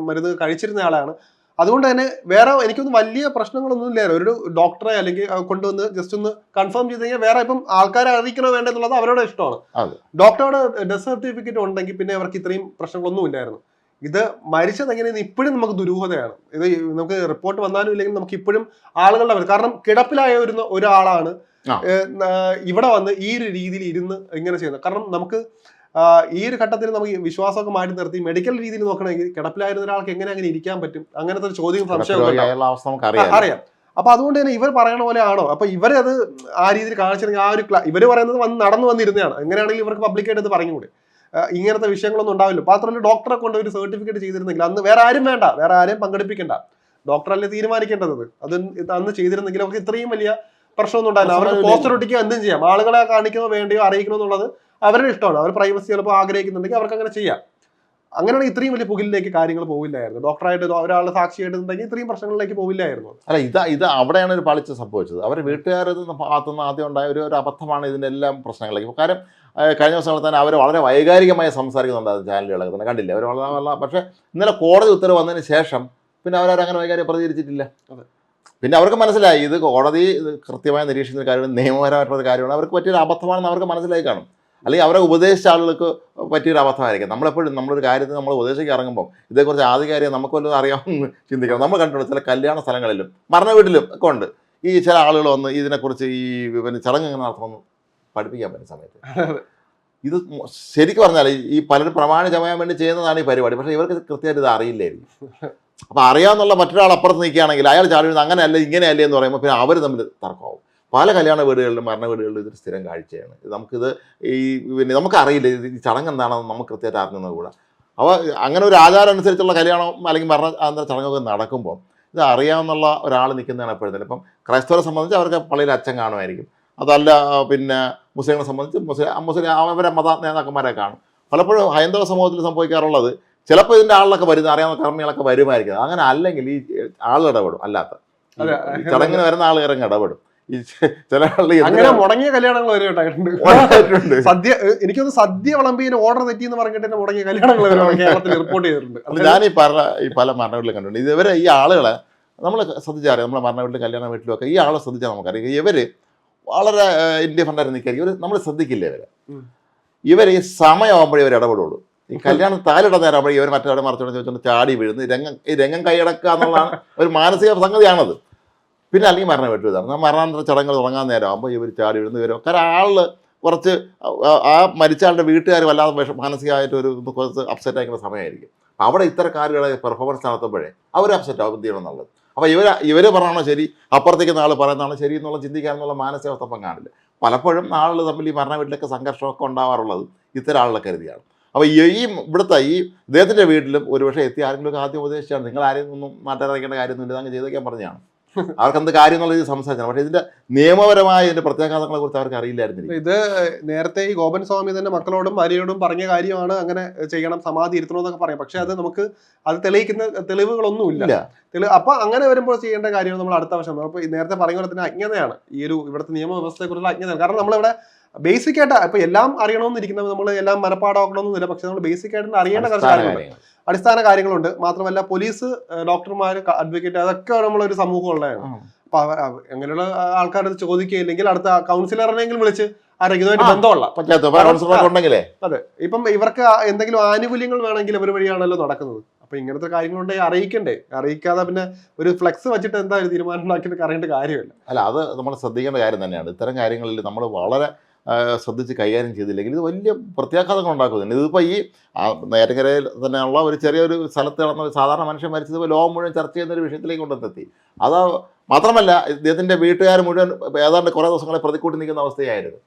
[SPEAKER 2] മരുന്ന് കഴിച്ചിരുന്ന ആളാണ്. അതുകൊണ്ട് തന്നെ വേറെ എനിക്കൊന്നും വലിയ പ്രശ്നങ്ങളൊന്നും ഇല്ലായിരുന്നു. ഒരു ഡോക്ടറെ അല്ലെങ്കിൽ കൊണ്ടുവന്ന് ജസ്റ്റ് ഒന്ന് കൺഫേം ചെയ്ത് കഴിഞ്ഞാൽ വേറെ ഇപ്പം ആൾക്കാരെ അറിയിക്കണോ വേണ്ടെന്നുള്ളത് അവരുടെ ഇഷ്ടമാണ്. ഡോക്ടറുടെ ഡെത്ത് സർട്ടിഫിക്കറ്റ് ഉണ്ടെങ്കിൽ പിന്നെ അവർക്ക് ഇത്രയും പ്രശ്നങ്ങളൊന്നും ഇല്ലായിരുന്നു. ഇത് മരിച്ചത് എങ്ങനെയെന്ന് ഇപ്പോഴും നമുക്ക് ദുരൂഹതയാണ്. ഇത് നമുക്ക് റിപ്പോർട്ട് വന്നാലും ഇല്ലെങ്കിൽ നമുക്ക് ഇപ്പോഴും ആളുകളുടെ കാരണം കിടപ്പിലായ ഒരു ഒരാളാണ് ഇവിടെ വന്ന് ഈ ഒരു രീതിയിൽ ഇരുന്ന് ഇങ്ങനെ ചെയ്യുന്നത്. കാരണം നമുക്ക് ഈ ഒരു ഘട്ടത്തിൽ നമുക്ക് വിശ്വാസമൊക്കെ മാറ്റി നിർത്തി മെഡിക്കൽ രീതിയിൽ നോക്കണമെങ്കിൽ കിടപ്പിലായിരുന്ന ഒരാൾക്ക് എങ്ങനെ അങ്ങനെ ഇരിക്കാൻ പറ്റും? അങ്ങനത്തെ ഒരു ചോദ്യം സംശയം അറിയാം. അപ്പൊ അതുകൊണ്ട് തന്നെ ഇവർ പറയണ പോലെ ആണോ? അപ്പൊ ഇവരത് ആ രീതിയിൽ കാണിച്ചിരുന്നെങ്കിൽ ആ ഒരു ഇവർ ഇവർ പറയുന്നത് വന്ന് നടന്നു വന്നിരുന്നതാണ്. എങ്ങനെയാണെങ്കിൽ ഇവർക്ക് പബ്ലിക്കായിട്ട് ഇത് പറഞ്ഞുകൂടെ. ഇങ്ങനത്തെ വിഷയങ്ങളൊന്നും ഉണ്ടാവില്ല. മാത്രമല്ല ഡോക്ടറെ കൊണ്ട് ഒരു സർട്ടിഫിക്കറ്റ് ചെയ്തിരുന്നെങ്കിൽ അന്ന് വേറെ ആരും വേണ്ട. വേറെ ആരെയും പങ്കെടുപ്പിക്കണ്ട. ഡോക്ടറല്ലേ തീരുമാനിക്കേണ്ടത്? അത് അന്ന് ചെയ്തിരുന്നെങ്കിൽ അവർക്ക് ഇത്രയും വലിയ പ്രശ്നമൊന്നും ഉണ്ടായില്ല അവർക്ക്
[SPEAKER 1] പ്രശ്നമില്ല.
[SPEAKER 2] പോസ്റ്റർ ഒട്ടിക്കുക എന്തും ചെയ്യാം. ആളുകളെ കാണിക്കണോ വേണ്ടിയോ അറിയിക്കണോ എന്നുള്ളത് അവരുടെ ഇഷ്ടമാണ്. അവർ പ്രൈവസി ചിലപ്പോൾ ആഗ്രഹിക്കുന്നുണ്ടെങ്കിൽ അവർക്ക് അങ്ങനെ ചെയ്യാം. അങ്ങനെയാണ് ഇത്രയും വലിയ പുകിലേക്ക് കാര്യങ്ങൾ പോവില്ലായിരുന്നു. ഡോക്ടറായിട്ട് ഒരാളുടെ സാക്ഷിയായിട്ടുണ്ടെങ്കിൽ ഇത്രയും പ്രശ്നങ്ങളിലേക്ക് പോവില്ലായിരുന്നു.
[SPEAKER 1] അല്ല ഇത് ഇത് അവിടെയാണ് ഒരു പാളിച്ച സംഭവിച്ചത്. അവർ വീട്ടുകാരുടെ ഭാഗത്തുനിന്ന് ആദ്യം ഉണ്ടായ ഒരു അബദ്ധമാണ് ഇതിന്റെ എല്ലാം പ്രശ്നങ്ങളിലേക്ക് കാര്യം ആ, കഴിഞ്ഞ ദിവസം തന്നെ അവർ വളരെ വൈകാരികമായി സംസാരിക്കുന്നുണ്ടായിരുന്നു ചാനലുകളൊക്കെ തന്നെ. കണ്ടില്ല? അവർ വളരെ വളരെ പക്ഷേ ഇന്നലെ കോടതി ഉത്തരവ് വന്നതിന് ശേഷം പിന്നെ അവരങ്ങനെ വൈകാരി പ്രതികരിച്ചിട്ടില്ല.
[SPEAKER 2] അതെ.
[SPEAKER 1] പിന്നെ അവർക്ക് മനസ്സിലായി ഇത് കോടതി കൃത്യമായ നിരീക്ഷിക്കുന്ന കാര്യമാണ് നിയമപരമായിട്ടുള്ള കാര്യമാണ്. അവർക്ക് പറ്റിയൊരു അബദ്ധമാണെന്ന് അവർക്ക് മനസ്സിലായി കാണും. അല്ലെങ്കിൽ അവരെ ഉപദേശിച്ച ആളുകൾക്ക് പറ്റിയൊരു അബദ്ധമായിരിക്കും. നമ്മളെപ്പോഴും നമ്മളൊരു കാര്യത്തിൽ നമ്മൾ ഉപദേശിക്കാൻ ഇറങ്ങുമ്പോൾ ഇതേക്കുറിച്ച് ആധികാരികം നമുക്ക് വല്ലതും അറിയാമെന്ന് [LAUGHS] ചിന്തിക്കണം. നമ്മൾ കണ്ടിട്ടുണ്ട് ചില കല്യാണ സ്ഥലങ്ങളിലും മരണ വീട്ടിലും ഒക്കെ ഉണ്ട്. ഈ ചില ആളുകൾ വന്ന് ഇതിനെക്കുറിച്ച് ഈ പിന്നെ ചടങ്ങ് എങ്ങനെ നടത്തണമെന്ന് പഠിപ്പിക്കാൻ പറ്റും സമയത്ത്. [LAUGHS] ഇത് ശരിക്കും പറഞ്ഞാൽ ഈ- പലരും പ്രമാണി ചമയാൻ വേണ്ടി ചെയ്യുന്നതാണ് ഈ പരിപാടി. പക്ഷേ ഇവർക്ക് കൃത്യമായിട്ട് ഇത് അറിയില്ലായിരിക്കും. [LAUGHS] അപ്പോൾ അറിയാമെന്നുള്ള മറ്റൊരാൾ അപ്പുറത്ത് നിൽക്കുകയാണെങ്കിൽ അയാൾ ചാടി അങ്ങനെയല്ല ഇങ്ങനെയല്ലേ എന്ന് പറയുമ്പോൾ പിന്നെ അവർ തമ്മിൽ തർക്കമാവും. പല കല്യാണ വീടുകളിലും മരണ വീടുകളിലും ഇതൊരു സ്ഥിരം കാഴ്ചയാണ്. ഇത് നമുക്കിത് ഈ പിന്നെ നമുക്കറിയില്ല ഇത് ഈ ചടങ്ങ് എന്താണെന്ന് നമുക്ക് കൃത്യമായിട്ട് അറിഞ്ഞത് കൂടെ അപ്പോൾ അങ്ങനെ ഒരു ആചാരം അനുസരിച്ചുള്ള കല്യാണം അല്ലെങ്കിൽ മരണ അന്തര ചടങ്ങൊക്കെ നടക്കുമ്പോൾ ഇത് അറിയാമെന്നുള്ള ഒരാൾ നിൽക്കുന്നതാണ് എപ്പോഴും ഇപ്പം ക്രൈസ്തവരെ സംബന്ധിച്ച് അവർക്ക് പള്ളിയിൽ അച്ഛൻ കാണുമായിരിക്കും. അതല്ല പിന്നെ മുസ്ലിങ്ങളെ സംബന്ധിച്ച് മുസ്ലിം മുസ്ലിം അവരെ മത നേതാക്കന്മാരെ കാണും. പലപ്പോഴും ഹൈന്ദവ സമൂഹത്തിൽ സംഭവിക്കാറുള്ളത് ചിലപ്പോൾ ഇതിന്റെ ആളിലൊക്കെ വരുന്ന അറിയാവുന്ന കർമ്മികളൊക്കെ വരുമായിരിക്കും. അങ്ങനെ അല്ലെങ്കിൽ ഈ ആൾ ഇടപെടും അല്ലാത്ത ചടങ്ങിന് വരുന്ന ആൾ ഇറങ്ങി ഇടപെടും. ഈ ചെ- ചില
[SPEAKER 2] അങ്ങനെ മുടങ്ങിയ കല്യാണങ്ങൾ വരെ ഉണ്ടായിട്ടുണ്ട്. സദ്യ എനിക്കൊന്ന് സദ്യ വിളമ്പിന് ഓർഡർ തെറ്റി എന്ന് പറഞ്ഞിട്ട് തന്നെ മുടങ്ങിയ കല്യാണങ്ങൾ വരെ കേരളത്തിൽ റിപ്പോർട്ട് ചെയ്തിട്ടുണ്ട്.
[SPEAKER 1] ഞാൻ ഈ പല ഈ പല മരണവീട്ടിലും കണ്ടിട്ടുണ്ട്. ഇവരെ ഈ ആളുകളെ നമ്മൾ ശ്രദ്ധിച്ചറിയാം നമ്മളെ മരണ വീട്ടിലും കല്യാണ വീട്ടിലും ഒക്കെ ഈ ആളെ ശ്രദ്ധിച്ചാൽ നമുക്കറിയാം. ഇവർ വളരെ ഇൻഡിഫറന്റ് ആയിട്ട് നിൽക്കായിരിക്കും ഇവർ നമ്മൾ ശ്രദ്ധിക്കില്ലേ ഇവരെ. ഇവർ ഈ സമയമാകുമ്പോഴേ ഇവർ ഇടപെടുള്ളൂ. ഈ കല്യാണം താലിട നേരമാകുമ്പോഴേ ഇവർ മറ്റൊരാളെ മറിച്ചോടെ ചോദിച്ചുകൊണ്ട് ചാടി വീഴുന്നു. രംഗം ഈ രംഗം കൈയടക്കുക എന്നുള്ളതാണ് ഒരു മാനസിക സംഗതിയാണത്. പിന്നെ അല്ലെങ്കിൽ മരണം വീട്ടിൽ ഇതാണ്. മരണാനന്തര ചടങ്ങുകൾ തുടങ്ങാൻ നേരം ആകുമ്പോൾ ഇവർ ചാടി വീഴുന്നു. ഇവരും കാരണം കുറച്ച് ആ- മരിച്ച ആളുടെ വീട്ടുകാർ വല്ലാതെ വിഷ മാനസികമായിട്ട് ഒരു കുറച്ച് അപ്സെറ്റ് ആയിരിക്കുന്ന സമയമായിരിക്കും. അവിടെ ഇത്തരക്കാരുടെ പെർഫോമൻസ് നടത്തുമ്പോഴേ അവർ അപ്സെറ്റ് ആവും എന്ത് ചെയ്യണം എന്നുള്ളത്. അപ്പോൾ ഇവർ ഇവർ പറഞ്ഞാണോ ശരി അപ്പുറത്തേക്ക് നാൾ പറയുന്നതാണോ ശരി എന്നുള്ള ചിന്തിക്കാനുള്ള മാനസികാവസ്ഥ അപ്പം കാണില്ല. പലപ്പോഴും ആളുകൾ തമ്മിൽ ഈ മരണ വീട്ടിലൊക്കെ സംഘർഷമൊക്കെ ഉണ്ടാവാറുള്ളത് ഇത്തരം ആളുകളെ കരുതിയാണ്. അപ്പോൾ ഈ ഇവിടുത്തെ ഈ ഇദ്ദേഹത്തിന്റെ വീട്ടിലും ഒരുപക്ഷെ എത്തി ആരെങ്കിലും ആദ്യം ഉപദേശിച്ചാണ്. നിങ്ങൾ ആരെയും ഒന്നും മാറ്റാറിയിക്കേണ്ട കാര്യമൊന്നുമില്ല അങ്ങ് ചെയ്തേക്കാൻ പറഞ്ഞാണ് അവർക്ക് എന്ത് കാര്യം എന്നുള്ള രീതിയിൽ സംസാരിച്ചാണ്. പക്ഷേ ഇതിന്റെ നിയമപരമായ ഇതിന്റെ പ്രത്യാഘാതങ്ങളെ കുറിച്ച് അവർക്ക് അറിയില്ലായിരുന്നു
[SPEAKER 2] ഇത് നേരത്തെ ഈ ഗോപൻ സ്വാമി തന്നെ മക്കളോടും ഭാര്യയോടും പറഞ്ഞ കാര്യമാണ് അങ്ങനെ ചെയ്യണം സമാധി ഇരുത്തണം എന്നൊക്കെ പറയും. പക്ഷെ അത് നമുക്ക് അത് തെളിയിക്കുന്ന തെളിവുകളൊന്നുമില്ല.
[SPEAKER 1] ഇല്ല.
[SPEAKER 2] തെളി അപ്പൊ അങ്ങനെ വരുമ്പോൾ ചെയ്യേണ്ട കാര്യമാണ് നമ്മൾ അടുത്ത വർഷം അപ്പൊ നേരത്തെ പറഞ്ഞ പോലെ തന്നെ അജ്ഞതയാണ്. ഈ ഒരു ഇവിടുത്തെ നിയമവ്യവസ്ഥയെ കുറിച്ചുള്ള അജ്ഞതയാണ്. കാരണം നമ്മളിവിടെ ബേസിക് ആയിട്ട് ഇപ്പൊ എല്ലാം അറിയണമെന്നിരിക്കുന്നത് നമ്മൾ എല്ലാം മനപ്പാടാക്കണമെന്നില്ല പക്ഷെ നമ്മൾ ബേസിക് ആയിട്ട് അറിയേണ്ട കുറച്ച് കാര്യങ്ങളുണ്ട്. അടിസ്ഥാന കാര്യങ്ങളുണ്ട്. മാത്രമല്ല പോലീസ് ഡോക്ടർമാർ അഡ്വക്കേറ്റ് അതൊക്കെ നമ്മളൊരു സമൂഹം ഉള്ളതാണ്
[SPEAKER 1] ഉം.
[SPEAKER 2] അപ്പൊ അങ്ങനെയുള്ള ആൾക്കാരത് ചോദിക്കുകയില്ലെങ്കിൽ അടുത്ത കൗൺസിലറിനെങ്കിലും വിളിച്ച്
[SPEAKER 1] ആരോഗ്യമായിട്ട്.
[SPEAKER 2] ബന്ധമുള്ള
[SPEAKER 1] പഞ്ചായത്ത്
[SPEAKER 2] അതെ. ഇപ്പം ഇവർക്ക് എന്തെങ്കിലും ആനുകൂല്യങ്ങൾ വേണമെങ്കിൽ ഇവർ വഴിയാണല്ലോ നടക്കുന്നത്. അപ്പൊ ഇങ്ങനത്തെ കാര്യങ്ങളുണ്ടെങ്കിൽ അറിയിക്കണ്ടേ. അറിയിക്കാതെ പിന്നെ ഒരു ഫ്ലെക്സ് വെച്ചിട്ട് എന്താ തീരുമാനം ഉണ്ടാക്കിയിട്ട് അറിയേണ്ട കാര്യമില്ല.
[SPEAKER 1] അല്ല അത് നമ്മൾ ശ്രദ്ധിക്കേണ്ട കാര്യം തന്നെയാണ്. ഇത്തരം കാര്യങ്ങളിൽ നമ്മൾ വളരെ ശ്രദ്ധിച്ച് കൈകാര്യം ചെയ്തില്ലെങ്കിൽ ഇത് വലിയ പ്രത്യാഘാതങ്ങൾ ഉണ്ടാക്കുന്നുണ്ട്. ഇതിപ്പോൾ ഈ നേരക്കരയിൽ തന്നെയുള്ള ഒരു ചെറിയൊരു സ്ഥലത്ത് നടന്ന സാധാരണ മനുഷ്യൻ മരിച്ചത് ലോകം മുഴുവൻ ചർച്ച ചെയ്യുന്ന ഒരു വിഷയത്തിലേക്ക് കൊണ്ടെത്തി. അത് മാത്രമല്ല ഇദ്ദേഹത്തിന്റെ വീട്ടുകാർ മുഴുവൻ ഏതാണ്ട് കുറേ ദിവസങ്ങളെ പ്രതിക്കൂട്ടി നിൽക്കുന്ന അവസ്ഥയായിരുന്നു.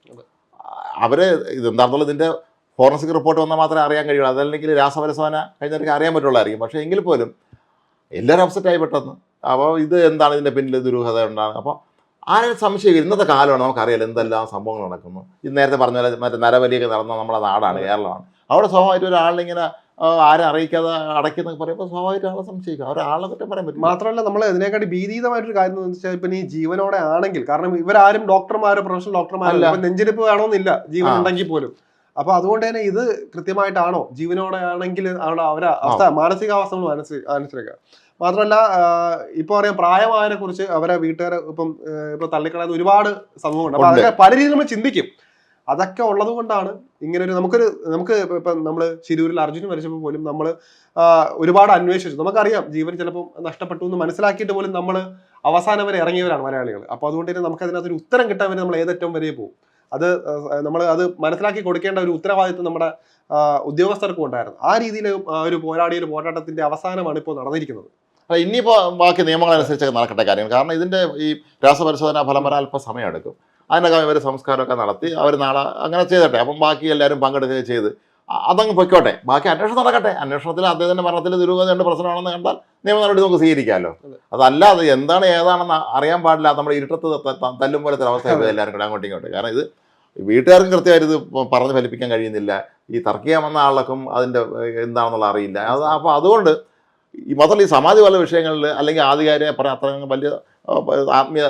[SPEAKER 1] അവർ ഇതെന്താണെന്നുള്ള ഇതിന്റെ ഫോറൻസിക് റിപ്പോർട്ട് വന്നാൽ മാത്രമേ അറിയാൻ കഴിയുള്ളൂ. അതല്ലെങ്കിൽ രാസപരിശോധന കഴിഞ്ഞവർക്ക് അറിയാൻ പറ്റുള്ളായിരിക്കും. പക്ഷേ എങ്കിൽ പോലും എല്ലാവരും അപ്സെറ്റായി പെട്ടെന്ന്. അപ്പോൾ ഇത് എന്താണ് ഇതിന്റെ പിന്നിൽ ദുരൂഹത ഉണ്ടാകുന്നത് അപ്പോൾ ആരും സംശയം ഇന്നത്തെ കാലമാണ്. നമുക്കറിയാലോ എന്തെല്ലാം സംഭവങ്ങൾ നടക്കുന്നു. ഇത് നേരത്തെ പറഞ്ഞ പോലെ മറ്റേ നരബലിയൊക്കെ നടന്ന നമ്മുടെ നാടാണ് കേരളമാണ്. അവിടെ സ്വാഭാവികമായിട്ട് ഒരാളിങ്ങനെ ആരും അറിയിക്കാതെ അടയ്ക്കുന്നൊക്കെ പറയുമ്പോൾ സ്വാഭാവികമായിട്ട് ആളെ സംശയിക്കാം. ഒരാളെ കുറ്റം പറയാൻ പറ്റും
[SPEAKER 2] മാത്രമല്ല നമ്മൾ ഇതിനെക്കാട്ടി ഭീതിതമായിട്ടൊരു കാര്യം എന്ന് വെച്ചാൽ ഇപ്പം ഈ ജീവനോടെ ആണെങ്കിൽ കാരണം ഇവരാരും ഡോക്ടർമാരോ പ്രൊഫഷണൽ ഡോക്ടർമാരോ
[SPEAKER 1] അല്ല.
[SPEAKER 2] ഇപ്പൊ നെഞ്ചിരിപ്പ് വേണമെന്നില്ല ജീവൻ. ഉണ്ടെങ്കിൽ പോലും. അപ്പൊ അതുകൊണ്ട് തന്നെ ഇത് കൃത്യമായിട്ടാണോ ജീവനോടെ ആണെങ്കിൽ അവരുടെ അവരെ അവസ്ഥ മാനസികാവസ്ഥ നമ്മൾ മനസ്സിലാക്കുക. മാത്രമല്ല ഇപ്പൊ പറയാം പ്രായമായതിനെ കുറിച്ച് അവരെ വീട്ടുകാരെ ഇപ്പം ഇപ്പൊ തള്ളിക്കളയുന്ന ഒരുപാട് സമൂഹമുണ്ട്. അപ്പൊ
[SPEAKER 1] ഉണ്ട്.
[SPEAKER 2] അതൊക്കെ പല രീതിയിൽ നമ്മൾ ചിന്തിക്കും. അതൊക്കെ ഉള്ളത് കൊണ്ടാണ് ഇങ്ങനെ ഒരു നമുക്കൊരു നമുക്ക് ഇപ്പം നമ്മൾ ശിരൂരിൽ അർജുൻ മരിച്ചപ്പോൾ പോലും നമ്മൾ ഒരുപാട് അന്വേഷിച്ചു. നമുക്കറിയാം ജീവൻ ചിലപ്പോൾ നഷ്ടപ്പെട്ടു എന്ന് മനസ്സിലാക്കിയിട്ട് പോലും നമ്മൾ അവസാനം വരെ ഇറങ്ങിയവരാണ് മലയാളികൾ അപ്പോൾ അതുകൊണ്ട് തന്നെ നമുക്ക് അതിനകത്ത് ഒരു ഉത്തരം കിട്ടാൻ വരെ നമ്മൾ ഏതറ്റം വരെ പോകും. അത് നമ്മൾ അത് മനസ്സിലാക്കി കൊടുക്കേണ്ട ഒരു ഉത്തരവാദിത്വം നമ്മുടെ ഉദ്യോഗസ്ഥർക്കും ഉണ്ടായിരുന്നു. ആ രീതിയിൽ ഒരു പോരാടിയ ഒരു പോരാട്ടത്തിന്റെ അവസാനമാണ് ഇപ്പോൾ നടന്നിരിക്കുന്നത്.
[SPEAKER 1] അല്ല ഇനിയിപ്പോൾ ബാക്കി നിയമങ്ങൾ അനുസരിച്ചൊക്കെ നടക്കട്ടെ കാര്യങ്ങൾ. കാരണം ഇതിന്റെ ഈ രാസപരിശോധന ഫലം വരാൻ അല്പം സമയമെടുക്കും. അതിനകം ഇവർ സംസ്കാരമൊക്കെ നടത്തി അവർ നാളെ അങ്ങനെ ചെയ്തട്ടെ. അപ്പം ബാക്കി എല്ലാവരും പങ്കെടുക്കുകയും ചെയ്ത് അതങ്ങ് പൊയ്ക്കോട്ടെ. ബാക്കി അന്വേഷണം നടക്കട്ടെ. അന്വേഷണത്തിൽ അദ്ദേഹത്തിന്റെ മരണത്തിൽ ദുരൂഹതയുണ്ട് പ്രശ്നമാണെന്ന് കണ്ടാൽ നിയമ നടപടി നമുക്ക് സ്വീകരിക്കാമല്ലോ.
[SPEAKER 2] അതെ.
[SPEAKER 1] അതല്ലാതെ എന്താണ് ഏതാണെന്ന് അറിയാൻ പാടില്ല. നമ്മുടെ ഇരുട്ടത്ത് തല്ലും പോലത്തെ ഒരു അവസ്ഥ എല്ലാവരും കൂടെ അങ്ങോട്ടും ഇങ്ങോട്ടും. കാരണം ഇത് വീട്ടുകാർക്കും കൃത്യമായിട്ട് ഇത് പറഞ്ഞ് ഫലിപ്പിക്കാൻ കഴിയുന്നില്ല. ഈ തർക്കിയാൻ വന്ന ആൾക്കും അതിന്റെ എന്താണെന്നുള്ള അറിയില്ല. അത് അപ്പോൾ അതുകൊണ്ട് ഈ മാത്രമല്ല ഈ സമാധി പോലെ വിഷയങ്ങളിൽ അല്ലെങ്കിൽ ആധികാരിയെ പറയാൻ അത്ര വലിയ ആത്മീയ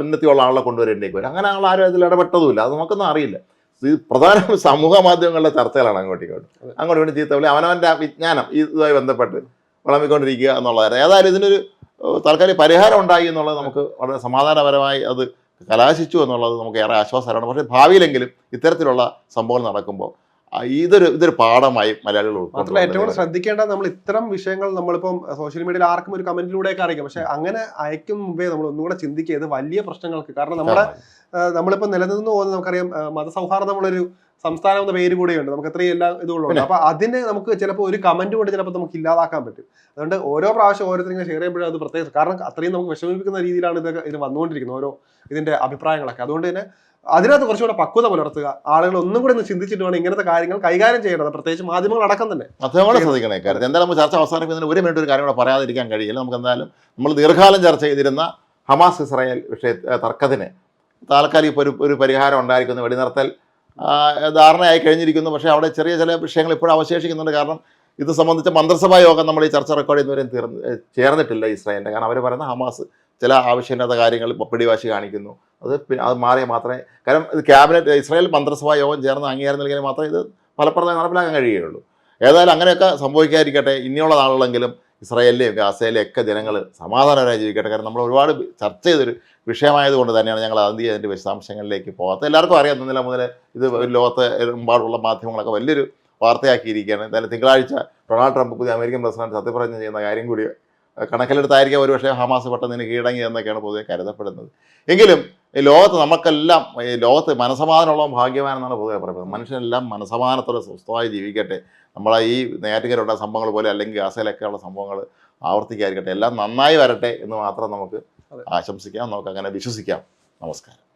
[SPEAKER 1] ഉന്നതിയുള്ള ആളെ കൊണ്ടുവരേണ്ടേക്ക് വരും. അങ്ങനെ ആൾ ആരും അതിൽ ഇടപെട്ടതുമില്ല. അത് നമുക്കൊന്നും അറിയില്ല. ഇത് പ്രധാന [LAUGHS] സമൂഹ മാധ്യമങ്ങളുടെ ചർച്ചകളാണ് അങ്ങോട്ട് ഇങ്ങോട്ട്. അങ്ങോട്ട് വേണ്ടി ചീത്ത വിളി. അവനവന്റെ വിജ്ഞാനം ഇതുമായി ബന്ധപ്പെട്ട് വിളമ്പിക്കൊണ്ടിരിക്കുക എന്നുള്ളതായിരുന്നു. ഏതായാലും ഇതിനൊരു തൽക്കാലിക പരിഹാരം ഉണ്ടായി എന്നുള്ളത് നമുക്ക് വളരെ സമാധാനപരമായി അത് കലാശിച്ചു എന്നുള്ളത് നമുക്ക് ഏറെ ആശ്വാസമാണ് പക്ഷേ ഭാവിയിലെങ്കിലും ഇത്തരത്തിലുള്ള സംഭവങ്ങൾ നടക്കുമ്പോൾ ഇതൊരു ഇതൊരു പാഠമായി മലയാളികൾ
[SPEAKER 2] മാത്രമല്ല ഏറ്റവും കൂടുതൽ ശ്രദ്ധിക്കേണ്ട നമ്മൾ ഇത്തരം വിഷയങ്ങൾ നമ്മളിപ്പം സോഷ്യൽ മീഡിയയിൽ ആർക്കും ഒരു കമന്റിലൂടെയൊക്കെ അറിയിക്കാം. പക്ഷെ അങ്ങനെ അയക്കും മുമ്പേ നമ്മൾ ഒന്നുകൂടെ ചിന്തിക്കുക ഇത് വലിയ പ്രശ്നങ്ങൾക്ക്. കാരണം നമ്മുടെ നമ്മളിപ്പോൾ നമ്മളിപ്പോ നിലനിന്ന് പോകുന്ന നമുക്കറിയാം മതസൗഹാർദ്ദമുള്ളൊരു സംസ്ഥാനം എന്ന പേര് കൂടെയുണ്ട്. നമുക്ക് ഇത്രയും എല്ലാ ഇതുകളുണ്ട് അപ്പൊ അതിനെ നമുക്ക് ചിലപ്പോൾ ഒരു കമന്റ് കൊണ്ട് ചിലപ്പോൾ നമുക്ക് ഇല്ലാതാക്കാൻ പറ്റും. അതുകൊണ്ട് ഓരോ പ്രാവശ്യം ഓരോരുത്തരും ഷെയർ ചെയ്യുമ്പോഴും അത് പ്രത്യേകം. കാരണം അത്രയും നമുക്ക് വിഷമിപ്പിക്കുന്ന രീതിയിലാണ് ഇതൊക്കെ ഇത് വന്നുകൊണ്ടിരിക്കുന്നത് ഓരോ ഇതിന്റെ അഭിപ്രായങ്ങളൊക്കെ. അതുകൊണ്ട് തന്നെ അതിനകത്ത് കുറച്ചുകൂടെ പക്വത പുലർത്തുക. ആളുകൾ ഒന്നും കൂടെ ഒന്ന് ചിന്തിച്ചിട്ട് വേണം ഇങ്ങനത്തെ കാര്യങ്ങൾ കൈകാര്യം ചെയ്യേണ്ടത് പ്രത്യേകിച്ച് മാധ്യമങ്ങൾ അടക്കം തന്നെ.
[SPEAKER 1] മധ്യമങ്ങളെ ശ്രദ്ധിക്കണേ. കാര്യം എന്തായാലും നമുക്ക് ചർച്ച അവസാനിക്കുന്നതിന് ഒരു മിനിറ്റ് ഒരു കാര്യം കൂടെ പറയാതിരിക്കാൻ കഴിയില്ല. നമുക്ക് എന്തായാലും നമ്മൾ ദീർഘകാലം ചർച്ച ചെയ്തിരുന്ന ഹമാസ് ഇസ്രായേൽ വിഷയ തർക്കത്തിന് താൽക്കാലിക ഇപ്പോൾ ഒരു ഒരു പരിഹാരം ഉണ്ടായിരിക്കുന്നു. വെടിനിർത്തൽ ധാരണയായി കഴിഞ്ഞിരിക്കുന്നു. പക്ഷേ അവിടെ ചെറിയ ചില വിഷയങ്ങൾ ഇപ്പോഴും അവശേഷിക്കുന്നുണ്ട്. കാരണം ഇത് സംബന്ധിച്ച മന്ത്രിസഭാ യോഗം നമ്മൾ ഈ ചർച്ച റെക്കോർഡ് ചെയ്യുന്നവരെയും തീർന്ന് ചേർന്നിട്ടില്ല ഇസ്രായേലിന്റെ കാരണം അവർ പറയുന്ന ഹമാസ് ചില ആവശ്യമില്ലാത്ത കാര്യങ്ങൾ പിടിവാശി കാണിക്കുന്നു. അത് അത് മാറിയാൽ മാത്രമേ കാരണം ഇത് ക്യാബിനറ്റ് ഇസ്രായേൽ മന്ത്രിസഭാ യോഗം ചേർന്ന് അംഗീകാരം നൽകിയാൽ മാത്രമേ ഇത് ഫലപ്രദമായി നടപ്പിലാക്കാൻ കഴിയുകയുള്ളൂ. ഏതായാലും അങ്ങനെയൊക്കെ സംഭവിക്കാതിരിക്കട്ടെ ഇനിയുള്ള നാളുകളെങ്കിലും ഇസ്രായേലിലെയും ഗാസയിലെയും ഒക്കെ ജനങ്ങൾ സമാധാനപരമായി ജീവിക്കട്ടെ. കാരണം നമ്മൾ ഒരുപാട് ചർച്ച ചെയ്തൊരു വിഷയമായതുകൊണ്ട് തന്നെയാണ് ഞങ്ങൾ അതിന്റെ അതിന്റെ വിശദാംശങ്ങളിലേക്ക് പോകാത്തത്. എല്ലാവർക്കും അറിയാം ഇന്നലെ മുതൽ ഇത് ലോകത്ത് എമ്പാടുള്ള മാധ്യമങ്ങളൊക്കെ വലിയൊരു വാർത്തയാക്കിയിരിക്കുകയാണ്. എന്തായാലും തിങ്കളാഴ്ച ഡൊണാൾഡ് ട്രംപ് പുതിയ അമേരിക്കൻ പ്രസിഡന്റ് സത്യപ്രതിജ്ഞ ചെയ്യുന്ന കാര്യം കൂടി കണക്കിലെടുത്തായിരിക്കാം ഒരുപക്ഷെ ഹമാസ് പെട്ടെന്ന് കീഴടങ്ങി എന്നൊക്കെയാണ് പൊതുവെ കരുതപ്പെടുന്നത്. എങ്കിലും ഈ ലോകത്ത് നമുക്കെല്ലാം ഈ ലോകത്ത് മനസമാധാനമുള്ള ഭാഗ്യവാൻ എന്നാണ് പൊതുവെ പറയുന്നത്. മനുഷ്യനെല്ലാം മനസമാധാനത്തോടെ സ്വസ്ഥമായി ജീവിക്കട്ടെ. നമ്മളെ ഈ നേറ്റുകരുള്ള സംഭവങ്ങൾ പോലെ അല്ലെങ്കിൽ ഗാസയിലൊക്കെയുള്ള സംഭവങ്ങൾ ആവർത്തിക്കാതിരിക്കട്ടെ. എല്ലാം നന്നായി വരട്ടെ എന്ന് മാത്രം നമുക്ക് ആശംസിക്കാം. നമുക്ക് അങ്ങനെ വിശ്വസിക്കാം. നമസ്കാരം.